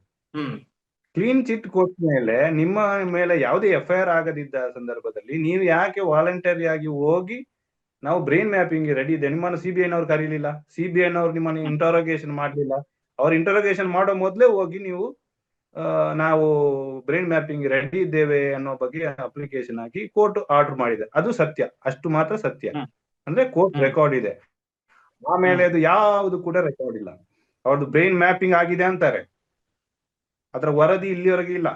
Speaker 2: ಕ್ಲೀನ್ ಚಿಟ್ ಕೊಟ್ಟ ಮೇಲೆ ನಿಮ್ಮ ಮೇಲೆ ಯಾವುದೇ ಎಫ್ ಐ ಆರ್ ಆಗದಿದ್ದ ಸಂದರ್ಭದಲ್ಲಿ ನೀವು ಯಾಕೆ ವಾಲಂಟರಿ ಆಗಿ ಹೋಗಿ ನಾವು ಬ್ರೈನ್ ಮ್ಯಾಪಿಂಗ್ ರೆಡಿ ಇದೆ ನಿಮ್ಮನ್ನು ಸಿಬಿಐ ನವ್ರು ಕರೀಲಿಲ್ಲ. ಸಿಬಿಐ ನವ್ರು ನಿಮ್ಮನ್ನು ಇಂಟರೋಗೇಷನ್ ಮಾಡಲಿಲ್ಲ. ಅವ್ರ ಇಂಟರೋಗೇಷನ್ ಮಾಡೋ ಮೊದಲೇ ಹೋಗಿ ನೀವು ನಾವು ಬ್ರೈನ್ ಮ್ಯಾಪಿಂಗ್ ರೆಡಿ ಇದ್ದೇವೆ ಅನ್ನೋ ಬಗ್ಗೆ ಅಪ್ಲಿಕೇಶನ್ ಹಾಕಿ ಕೋರ್ಟ್ ಆರ್ಡರ್ ಮಾಡಿದೆ. ಅದು ಸತ್ಯ. ಅಷ್ಟು ಮಾತ್ರ ಸತ್ಯ. ಅಂದ್ರೆ ಕೋರ್ಟ್ ರೆಕಾರ್ಡ್ ಇದೆ. ಆಮೇಲೆ ಅದು ಯಾವುದು ಕೂಡ ರೆಕಾರ್ಡ್ ಇಲ್ಲ. ಅವ್ರದ್ದು ಬ್ರೈನ್ ಮ್ಯಾಪಿಂಗ್ ಆಗಿದೆ ಅಂತಾರೆ. ಅದರ ವರದಿ ಇಲ್ಲಿವರೆಗೆ ಇಲ್ಲ.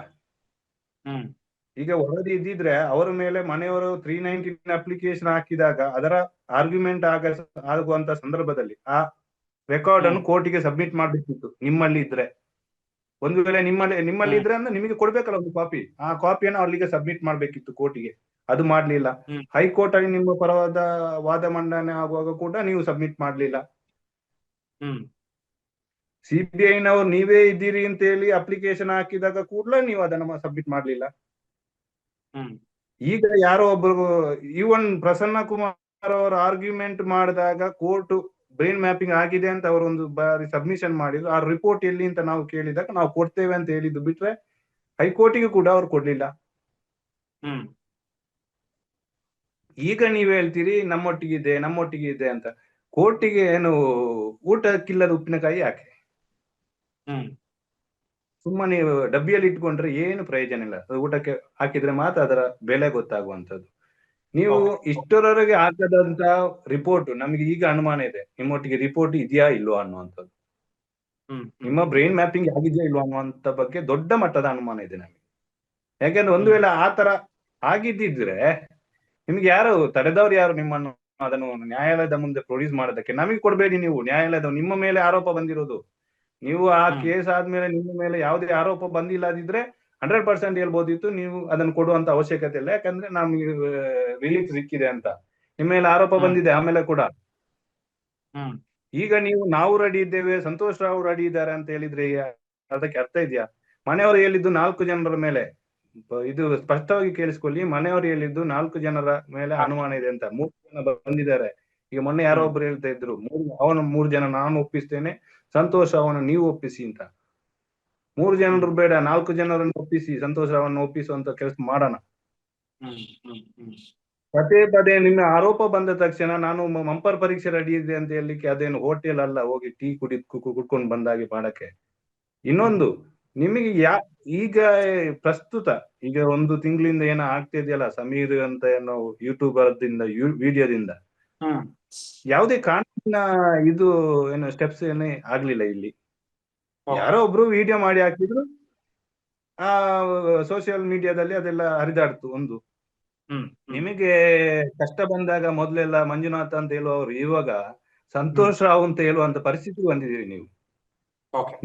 Speaker 3: ಹ್ಮ್.
Speaker 2: ಈಗ ವರದಿ ಇದ್ದಿದ್ರೆ ಅವರ ಮೇಲೆ ಮನೆಯವರು ತ್ರೀ ನೈನ್ಟೀನ್ ಅಪ್ಲಿಕೇಶನ್ ಹಾಕಿದಾಗ ಅದರ ಆರ್ಗ್ಯುಮೆಂಟ್ ಆಗ ಆಗುವಂತ ಸಂದರ್ಭದಲ್ಲಿ ಆ ರೆಕಾರ್ಡ್ ಅನ್ನು ಕೋರ್ಟಿಗೆ ಸಬ್ಮಿಟ್ ಮಾಡ್ಬೇಕಿತ್ತು. ನಿಮ್ಮಲ್ಲಿ ಇದ್ರೆ. ಒಂದು ವೇಳೆ ನಿಮ್ಮಲ್ಲಿ ನಿಮ್ಮಲ್ಲಿ. ಇದ್ರೆ ಅಂದ್ರೆ ನಿಮಗೆ ಕೊಡ್ಬೇಕಲ್ಲ ಒಂದು ಕಾಪಿ ಆ ಕಾಪಿಯನ್ನು ಅಲ್ಲಿಗೆ ಸಬ್ಮಿಟ್ ಮಾಡ್ಬೇಕಿತ್ತು ಕೋರ್ಟಿಗೆ ಅದು ಮಾಡ್ಲಿಲ್ಲ. ಹೈಕೋರ್ಟ್ ಅಲ್ಲಿ ನಿಮ್ಮ ಪರವಾದ ವಾದ ಮಂಡನೆ ಆಗುವಾಗ ಕೂಡ ನೀವು ಸಬ್ಮಿಟ್ ಮಾಡ್ಲಿಲ್ಲ.
Speaker 3: ಹ್ಮ್.
Speaker 2: ಸಿಬಿಐ ನವರು ನೀವೇ ಇದ್ದೀರಿ ಅಂತ ಹೇಳಿ ಅಪ್ಲಿಕೇಶನ್ ಹಾಕಿದಾಗ ಕೂಡಲೇ ನೀವು ಅದನ್ನ ಸಬ್ಮಿಟ್ ಮಾಡ್ಲಿಲ್ಲ. ಈಗ ಯಾರೋ ಒಬ್ಬರು ಈವನ್ ಪ್ರಸನ್ನ ಕುಮಾರ್ ಅವರ ಆರ್ಗ್ಯುಮೆಂಟ್ ಮಾಡಿದಾಗ ಕೋರ್ಟ್ ಬ್ರೈನ್ ಮ್ಯಾಪಿಂಗ್ ಆಗಿದೆ ಅಂತ ಅವರು ಒಂದು ಬಾರಿ ಸಬ್ಮಿಷನ್ ಮಾಡಿದ್ರು. ಆ ರಿಪೋರ್ಟ್ ಎಲ್ಲಿ ಅಂತ ನಾವು ಕೇಳಿದಾಗ ನಾವು ಕೊಡ್ತೇವೆ ಅಂತ ಹೇಳಿದ್ದು ಬಿಟ್ರೆ ಹೈಕೋರ್ಟಿಗೆ ಕೂಡ ಅವ್ರು ಕೊಡ್ಲಿಲ್ಲ.
Speaker 3: ಹ್ಮ್.
Speaker 2: ಈಗ ನೀವ್ ಹೇಳ್ತೀರಿ ನಮ್ಮೊಟ್ಟಿಗಿದೆ ನಮ್ಮೊಟ್ಟಿಗೆ ಇದೆ ಅಂತ. ಕೋರ್ಟಿಗೆ ಏನು ಊಟಕ್ಕಿಲ್ಲದ ಉಪ್ಪಿನಕಾಯಿ ಯಾಕೆ?
Speaker 3: ಹ್ಮ್.
Speaker 2: ಸುಮ್ಮನೆ ಡಬ್ಬಿಯಲ್ಲಿ ಇಟ್ಕೊಂಡ್ರೆ ಏನು ಪ್ರಯೋಜನ ಇಲ್ಲ. ಊಟಕ್ಕೆ ಹಾಕಿದ್ರೆ ಮಾತ್ರ ಅದರ ಬೆಲೆ ಗೊತ್ತಾಗುವಂತದ್ದು ನೀವು. ಇಷ್ಟರವರೆಗೆ ಹಾಕದಂತ ರಿಪೋರ್ಟ್ ನಮಗೆ ಈಗ ಅನುಮಾನ ಇದೆ. ನಿಮ್ಮೊಟ್ಟಿಗೆ ರಿಪೋರ್ಟ್ ಇದೆಯಾ ಇಲ್ವಾ ಅನ್ನುವಂಥದ್ದು.
Speaker 3: ಹ್ಮ್.
Speaker 2: ನಿಮ್ಮ ಬ್ರೈನ್ ಮ್ಯಾಪಿಂಗ್ ಆಗಿದೆಯಾ ಇಲ್ವಾ ಅನ್ನುವಂತ ಬಗ್ಗೆ ದೊಡ್ಡ ಮಟ್ಟದ ಅನುಮಾನ ಇದೆ ನಮಗೆ. ಯಾಕೆಂದ್ರೆ ಒಂದು ವೇಳೆ ಆತರ ತರ ಆಗಿದ್ದಿದ್ರೆ ನಿಮ್ಗೆ ಯಾರು ತಡೆದವ್ರು ಯಾರು ನಿಮ್ಮನ್ನು ಅದನ್ನು ನ್ಯಾಯಾಲಯದ ಮುಂದೆ ಪ್ರೊಡ್ಯೂಸ್ ಮಾಡೋದಕ್ಕೆ? ನಮಗೆ ಕೊಡಬೇಡಿ ನೀವು. ನ್ಯಾಯಾಲಯದ ನಿಮ್ಮ ಮೇಲೆ ಆರೋಪ ಬಂದಿರೋದು. ನೀವು ಆ ಕೇಸ್ ಆದ್ಮೇಲೆ ನಿಮ್ಮ ಮೇಲೆ ಯಾವುದೇ ಆರೋಪ ಬಂದಿಲ್ಲದಿದ್ರೆ ಹಂಡ್ರೆಡ್ ಪರ್ಸೆಂಟ್ ಹೇಳ್ಬೋದಿತ್ತು. ನೀವು ಅದನ್ನು ಕೊಡುವಂತ ಅವಶ್ಯಕತೆ ಇಲ್ಲ. ಯಾಕಂದ್ರೆ ನಮ್ಗೆ ರಿಲೀಫ್ ಸಿಕ್ಕಿದೆ ಅಂತ. ನಿಮ್ಮ ಮೇಲೆ ಆರೋಪ ಬಂದಿದೆ ಆಮೇಲೆ ಕೂಡ.
Speaker 3: ಹ್ಮ್.
Speaker 2: ಈಗ ನೀವು ನಾವು ರೆಡಿ ಇದ್ದೇವೆ ಸಂತೋಷ್ ರಾವ್ ರೆಡಿ ಇದ್ದಾರೆ ಅಂತ ಹೇಳಿದ್ರೆ ಅದಕ್ಕೆ ಅರ್ಥ ಇದೆಯಾ? ಮನೆಯವರು ಹೇಳಿದ್ದು ನಾಲ್ಕು ಜನರ ಮೇಲೆ. ಇದು ಸ್ಪಷ್ಟವಾಗಿ ಕೇಳಿಸ್ಕೊಳ್ಳಿ. ಮನೆಯವರು ಹೇಳಿದ್ದು ನಾಲ್ಕು ಜನರ ಮೇಲೆ ಅನುಮಾನ ಇದೆ ಅಂತ. ಮೂರು ಜನ ಬಂದಿದ್ದಾರೆ. ಈಗ ಮೊನ್ನೆ ಯಾರೋ. ಒಬ್ರು ಹೇಳ್ತಾ ಇದ್ರು ಮೂರು ಅವನು ಮೂರು ಜನ ನಾನು ಒಪ್ಪಿಸ್ತೇನೆ. ಸಂತೋಷ ಅವನು ನೀವು ಒಪ್ಪಿಸಿ ಅಂತ. ಮೂರು ಜನರು ಬೇಡ ನಾಲ್ಕು ಜನರನ್ನು ಒಪ್ಪಿಸಿ ಸಂತೋಷ ಅವನ್ನು ಒಪ್ಪಿಸುವಂತ ಕೆಲಸ ಮಾಡೋಣ. ಪದೇ ಪದೇ ನಿನ್ನ ಆರೋಪ ಬಂದ ತಕ್ಷಣ ನಾನು ಮಂಪರ್ ಪರೀಕ್ಷೆ ರೆಡಿ ಇದೆ ಅಂತ ಹೇಳಲಿಕ್ಕೆ ಅದೇನು ಹೋಟೆಲ್ ಅಲ್ಲ ಹೋಗಿ ಟೀ ಕುಡಿ ಕುಡ್ಕೊಂಡು ಬಂದಾಗೆ ಮಾಡಕ್ಕೆ. ಇನ್ನೊಂದು ನಿಮಗೆ ಯಾ ಈಗ ಪ್ರಸ್ತುತ ಈಗ ಒಂದು ತಿಂಗಳಿಂದ ಏನೋ ಆಗ್ತಿದೆಯಲ್ಲ ಸಮೀರ್ ಅಂತ ಏನೋ ಯೂಟ್ಯೂಬರ್ದಿಂದ ವಿಡಿಯೋದಿಂದ?
Speaker 3: ಹ್ಮ್
Speaker 2: ಯಾವುದೇ ಕಾನೂನಿನ ಇದು ಏನೋ ಸ್ಟೆಪ್ಸ್ ಏನೇ ಆಗ್ಲಿಲ್ಲ ಇಲ್ಲಿ. ಯಾರೋ ಒಬ್ರು ವಿಡಿಯೋ ಮಾಡಿ ಹಾಕಿದ್ರು ಆ ಸೋಷಿಯಲ್ ಮೀಡಿಯಾದಲ್ಲಿ ಅದೆಲ್ಲ ಹರಿದಾಡ್ತು ಒಂದು. ನಿಮಗೆ ಕಷ್ಟ ಬಂದಾಗ ಮೊದಲೆಲ್ಲ ಮಂಜುನಾಥ್ ಅಂತ ಹೇಳುವವರು ಇವಾಗ ಸಂತೋಷ್ ರಾವ್ ಅಂತ ಹೇಳುವಂತ ಪರಿಸ್ಥಿತಿ ಬಂದಿದ್ದೀರಿ ನೀವು.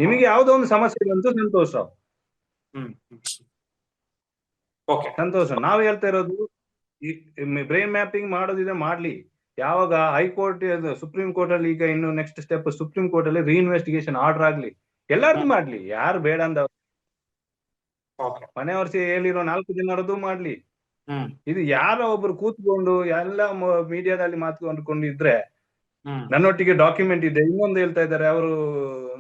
Speaker 2: ನಿಮಗೆ ಯಾವುದೋ ಒಂದು ಸಮಸ್ಯೆ ಬಂತು ಸಂತೋಷ.
Speaker 3: ಓಕೆ
Speaker 2: ಸಂತೋಷ. ನಾವು ಹೇಳ್ತಾ ಇರೋದು ಬ್ರೈನ್ ಮ್ಯಾಪಿಂಗ್ ಮಾಡೋದಿದ್ರೆ ಮಾಡ್ಲಿ. ಯಾವಾಗ ಹೈಕೋರ್ಟ್ ಸುಪ್ರೀಂ ಕೋರ್ಟ್ ಅಲ್ಲಿ ಈಗ ಇನ್ನು ನೆಕ್ಸ್ಟ್ ಸ್ಟೆಪ್ ಸುಪ್ರೀಂ ಕೋರ್ಟ್ ಅಲ್ಲಿ ರೀಇನ್ವೆಸ್ಟಿಗೇಷನ್ ಆರ್ಡರ್ ಆಗ್ಲಿ. ಎಲ್ಲಾರ್ದು ಮಾಡ್ಲಿ. ಯಾರು ಬೇಡ ಅಂದ
Speaker 3: ಮನೆ
Speaker 2: ವರ್ಷ ಹೇಳಿರೋ ನಾಲ್ಕು ಜನರದ್ದು ಮಾಡ್ಲಿ. ಇದು ಯಾರೋ ಒಬ್ರು ಕೂತ್ಕೊಂಡು ಎಲ್ಲ ಮೀಡಿಯಾದಲ್ಲಿ ಮಾತುಕೊಂಡು ಇದ್ರೆ ನನ್ನೊಟ್ಟಿಗೆ ಡಾಕ್ಯುಮೆಂಟ್ ಇದೆ ಇನ್ನೊಂದು ಹೇಳ್ತಾ ಇದ್ದಾರೆ ಅವರು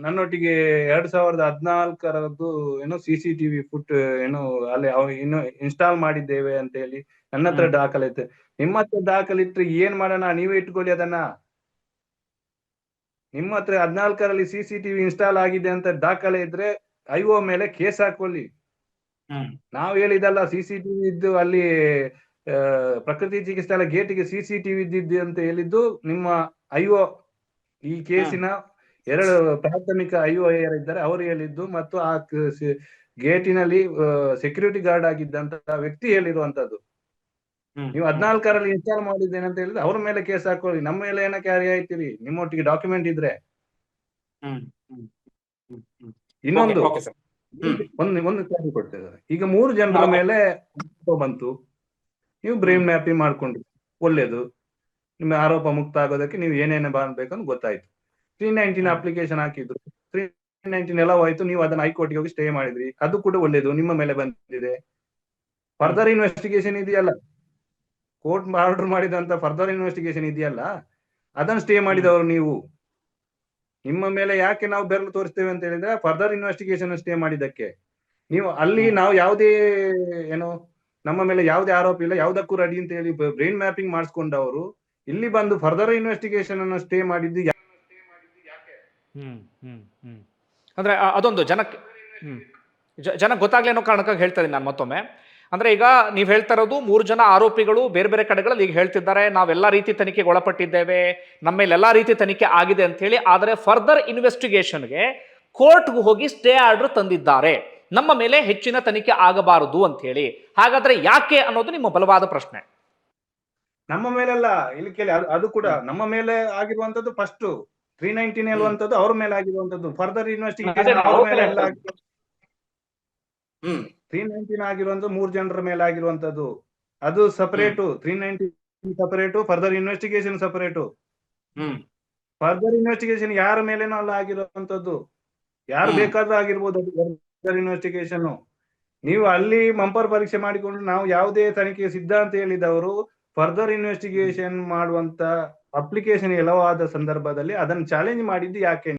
Speaker 2: ನನ್ನೊಟ್ಟಿಗೆ ಎರಡ್ ಸಾವಿರದ ಹದಿನಾಲ್ಕರದ್ದು ಏನೋ ಸಿ ಸಿ ಟಿವಿ ಫುಟ್ ಏನೋ ಅಲ್ಲಿ ಇನ್ನು ಇನ್ಸ್ಟಾಲ್ ಮಾಡಿದ್ದೇವೆ ಅಂತ ಹೇಳಿ ನನ್ನ ಹತ್ರ. ದಾಖಲೆ ಇತ್ತು. ನಿಮ್ಮ ಹತ್ರ ದಾಖಲೆ ಇಟ್ರೆ ಏನ್ ಮಾಡೋಣ? ನೀವೇ ಇಟ್ಕೊಳ್ಳಿ ಅದನ್ನ. ನಿಮ್ಮ ಹತ್ರ ಹದಿನಾಲ್ಕರಲ್ಲಿ ಸಿ ಸಿ ಟಿವಿ ಇನ್ಸ್ಟಾಲ್ ಆಗಿದೆ ಅಂತ ದಾಖಲೆ ಇದ್ರೆ ಐಒ ಮೇಲೆ ಕೇಸ್ ಹಾಕೊಳ್ಳಿ. ನಾವು ಹೇಳಿದಲ್ಲ ಸಿ ಸಿ ಟಿವಿ ಇದ್ದು ಅಲ್ಲಿ ಪ್ರಕೃತಿ ಚಿಕಿತ್ಸಾಲಯ ಗೇಟಿಗೆ ಸಿ ಸಿ ಟಿವಿ ಇದ್ದಿದ್ದು ಅಂತ ಹೇಳಿದ್ದು ನಿಮ್ಮ ಐಒ ಈ ಕೇಸಿನ ಎರಡು ಪ್ರಾಥಮಿಕ ಐಒ ಇದ್ದಾರೆ. ಅವರು ಹೇಳಿದ್ದು ಮತ್ತು ಆ ಗೇಟಿನಲ್ಲಿ ಸೆಕ್ಯೂರಿಟಿ ಗಾರ್ಡ್ ಆಗಿದ್ದಂತ ವ್ಯಕ್ತಿ ಹೇಳಿರುವಂತದ್ದು ನೀವು ಹದಿನಾಲ್ಕರಲ್ಲಿ ಇನ್ಸ್ಟಾಲ್ ಮಾಡಿದ್ದೇನೆ ಅಂತ ಹೇಳಿದ್ರೆ ಅವ್ರ ಮೇಲೆ ಕೇಸ್ ಹಾಕೊಳ್ಳಿ. ನಮ್ಮ ಮೇಲೆ ಏನ ಕ್ಯಾರಿ ಆಯ್ತೀರಿ. ನಿಮ್ಮೊಟ್ಟಿಗೆ ಡಾಕ್ಯುಮೆಂಟ್ ಇದ್ರೆ. ಇನ್ನೊಂದು ಒಂದು ಒಂದು ಕೊಡ್ತಾ ಕೊಡ್ತಿದ್ದಾರೆ. ಈಗ ಮೂರು ಜನರ ಮೇಲೆ ಬಂತು. ನೀವು ಬ್ರೈನ್ ಮ್ಯಾಪಿಂಗ್ ಮಾಡ್ಕೊಂಡ್ರಿ. ಒಳ್ಳೇದು. ನಿಮ್ಮ ಆರೋಪ ಮುಕ್ತ ಆಗೋದಕ್ಕೆ ನೀವು ಏನೇನು ಬಾಳ್ಬೇಕಂತ ಗೊತ್ತಾಯ್ತು. Three nineteen. ಅಪ್ಲಿಕೇಶನ್ ಹಾಕಿದ್ರು. ತ್ರೀ ನೈನ್ಟೀನ್ ಎಲ್ಲ ಹೋಯ್ತು ನೀವು ಅದನ್ನ ಹೈಕೋರ್ಟ್ಗೆ ಹೋಗಿ ಸ್ಟೇ ಮಾಡಿದ್ರಿ. ಅದು ಕೂಡ ಒಳ್ಳೇದು ನಿಮ್ಮ ಮೇಲೆ ಬಂದಿದೆ. ಫರ್ದರ್ ಇನ್ವೆಸ್ಟಿಗೇಷನ್ ಇದೆಯಲ್ಲ? ಕೋರ್ಟ್ ಆರ್ಡರ್ ಮಾಡಿದಂತ ಫರ್ದರ್ ಇನ್ವೆಸ್ಟಿಗೇಷನ್ ಇದೆಯಲ್ಲ? ಅದನ್ನ ಸ್ಟೇ ಮಾಡಿದವರು ನೀವು. ನಿಮ್ಮ ಮೇಲೆ ಯಾಕೆ ನಾವು ಬೆರಳು ತೋರಿಸ್ತೇವೆ ಅಂತ ಹೇಳಿದ್ರೆ ಫರ್ದರ್ ಇನ್ವೆಸ್ಟಿಗೇಷನ್ ಸ್ಟೇ ಮಾಡಿದ್ದಕ್ಕೆ. ನೀವು ಅಲ್ಲಿ ನಾವು ಯಾವುದೇ ಏನು ನಮ್ಮ ಮೇಲೆ ಯಾವುದೇ ಆರೋಪ ಇಲ್ಲ ಯಾವುದಕ್ಕೂ ರೆಡಿ ಅಂತ ಹೇಳಿ ಬ್ರೈನ್ ಮ್ಯಾಪಿಂಗ್ ಮಾಡಿಸ್ಕೊಂಡವರು ಇಲ್ಲಿ ಬಂದು ಫರ್ದರ್ ಇನ್ವೆಸ್ಟಿಗೇಷನ್ ಅನ್ನು ಸ್ಟೇ ಮಾಡಿದ್ದು
Speaker 1: ಹ್ಮ್ ಹ್ಮ್ ಹ್ಮ್. ಅಂದ್ರೆ ಅದೊಂದು ಜನಕ್ಕೆ ಹ್ಞೂ ಜನಕ್ಕೆ ಜನ ಗೊತ್ತಾಗ್ಲಿ ಅನ್ನೋ ಕಾರಣಕ್ಕಾಗಿ ಹೇಳ್ತಾ ಇದ್ದೀನಿ ನಾನು ಮತ್ತೊಮ್ಮೆ. ಅಂದ್ರೆ ಈಗ ನೀವು ಹೇಳ್ತಾ ಇರೋದು ಮೂರು ಜನ ಆರೋಪಿಗಳು ಬೇರೆ ಬೇರೆ ಕಡೆಗಳಲ್ಲಿ ಈಗ ಹೇಳ್ತಿದ್ದಾರೆ ನಾವೆಲ್ಲ ರೀತಿ ತನಿಖೆಗೆ ಒಳಪಟ್ಟಿದ್ದೇವೆ ನಮ್ಮ ಮೇಲೆ ಎಲ್ಲ ರೀತಿ ತನಿಖೆ ಆಗಿದೆ ಅಂತ ಹೇಳಿ ಆದರೆ ಫರ್ದರ್ ಇನ್ವೆಸ್ಟಿಗೇಷನ್ಗೆ ಕೋರ್ಟ್ಗೆ ಹೋಗಿ ಸ್ಟೇ ಆರ್ಡರ್ ತಂದಿದ್ದಾರೆ. ನಮ್ಮ ಮೇಲೆ ಹೆಚ್ಚಿನ ತನಿಖೆ ಆಗಬಾರದು ಅಂತ ಹೇಳಿ. ಹಾಗಾದ್ರೆ ಯಾಕೆ ಅನ್ನೋದು ನಿಮ್ಮ ಬಲವಾದ ಪ್ರಶ್ನೆ.
Speaker 2: ನಮ್ಮ ಮೇಲೆಲ್ಲ ಇಲ್ಲಿ ಕೇಳಿ ಅದು ಕೂಡ ನಮ್ಮ ಮೇಲೆ ಆಗಿರುವಂತದ್ದು ಫಸ್ಟ್ ತ್ರೀ ನೈನ್ಟೀನ್ ಹೇಳುವಂತದ್ದು ಅವ್ರ ಮೇಲೆ ಆಗಿರುವಂತದ್ದು ಫರ್ದರ್ ಇನ್ವೆಸ್ಟಿಗೇಷನ್
Speaker 3: ನಾವು
Speaker 2: ಅವ್ರ ಮೇಲೆ ಎಲ್ಲ
Speaker 3: ಮೇಲೆ ಹ್ಮ್
Speaker 2: ತ್ರೀ ನೈನ್ಟೀನ್ ಆಗಿರುವಂತದ್ದು ಮೂರ್ ಜನರ ಮೇಲೆ ಆಗಿರುವಂತದ್ದು ಅದು separate three nineteen separate further investigation separate
Speaker 3: hmm.
Speaker 2: Further investigation ಯಾರ ಮೇಲೇನೋ ಅಲ್ಲ ಆಗಿರುವಂತದ್ದು ಯಾರು. ಬೇಕಾದ್ರೂ ಆಗಿರ್ಬೋದು ಅದು ಫರ್ದರ್ ಇನ್ವೆಸ್ಟಿಗೇಷನ್ ನೀವು ಅಲ್ಲಿ ಮಂಪರ್ ಪರೀಕ್ಷೆ ಮಾಡಿಕೊಂಡು ನಾವು ಯಾವುದೇ ತನಿಖೆ ಸಿದ್ಧ ಅಂತ ಹೇಳಿದವರು ಫರ್ದರ್ ಇನ್ವೆಸ್ಟಿಗೇಷನ್ ಮಾಡುವಂತ ಅಪ್ಲಿಕೇಶನ್ ಎಲ್ಲವಾದ ಸಂದರ್ಭದಲ್ಲಿ ಅದನ್ನು ಚಾಲೆಂಜ್ ಮಾಡಿದ್ದು ಯಾಕೆ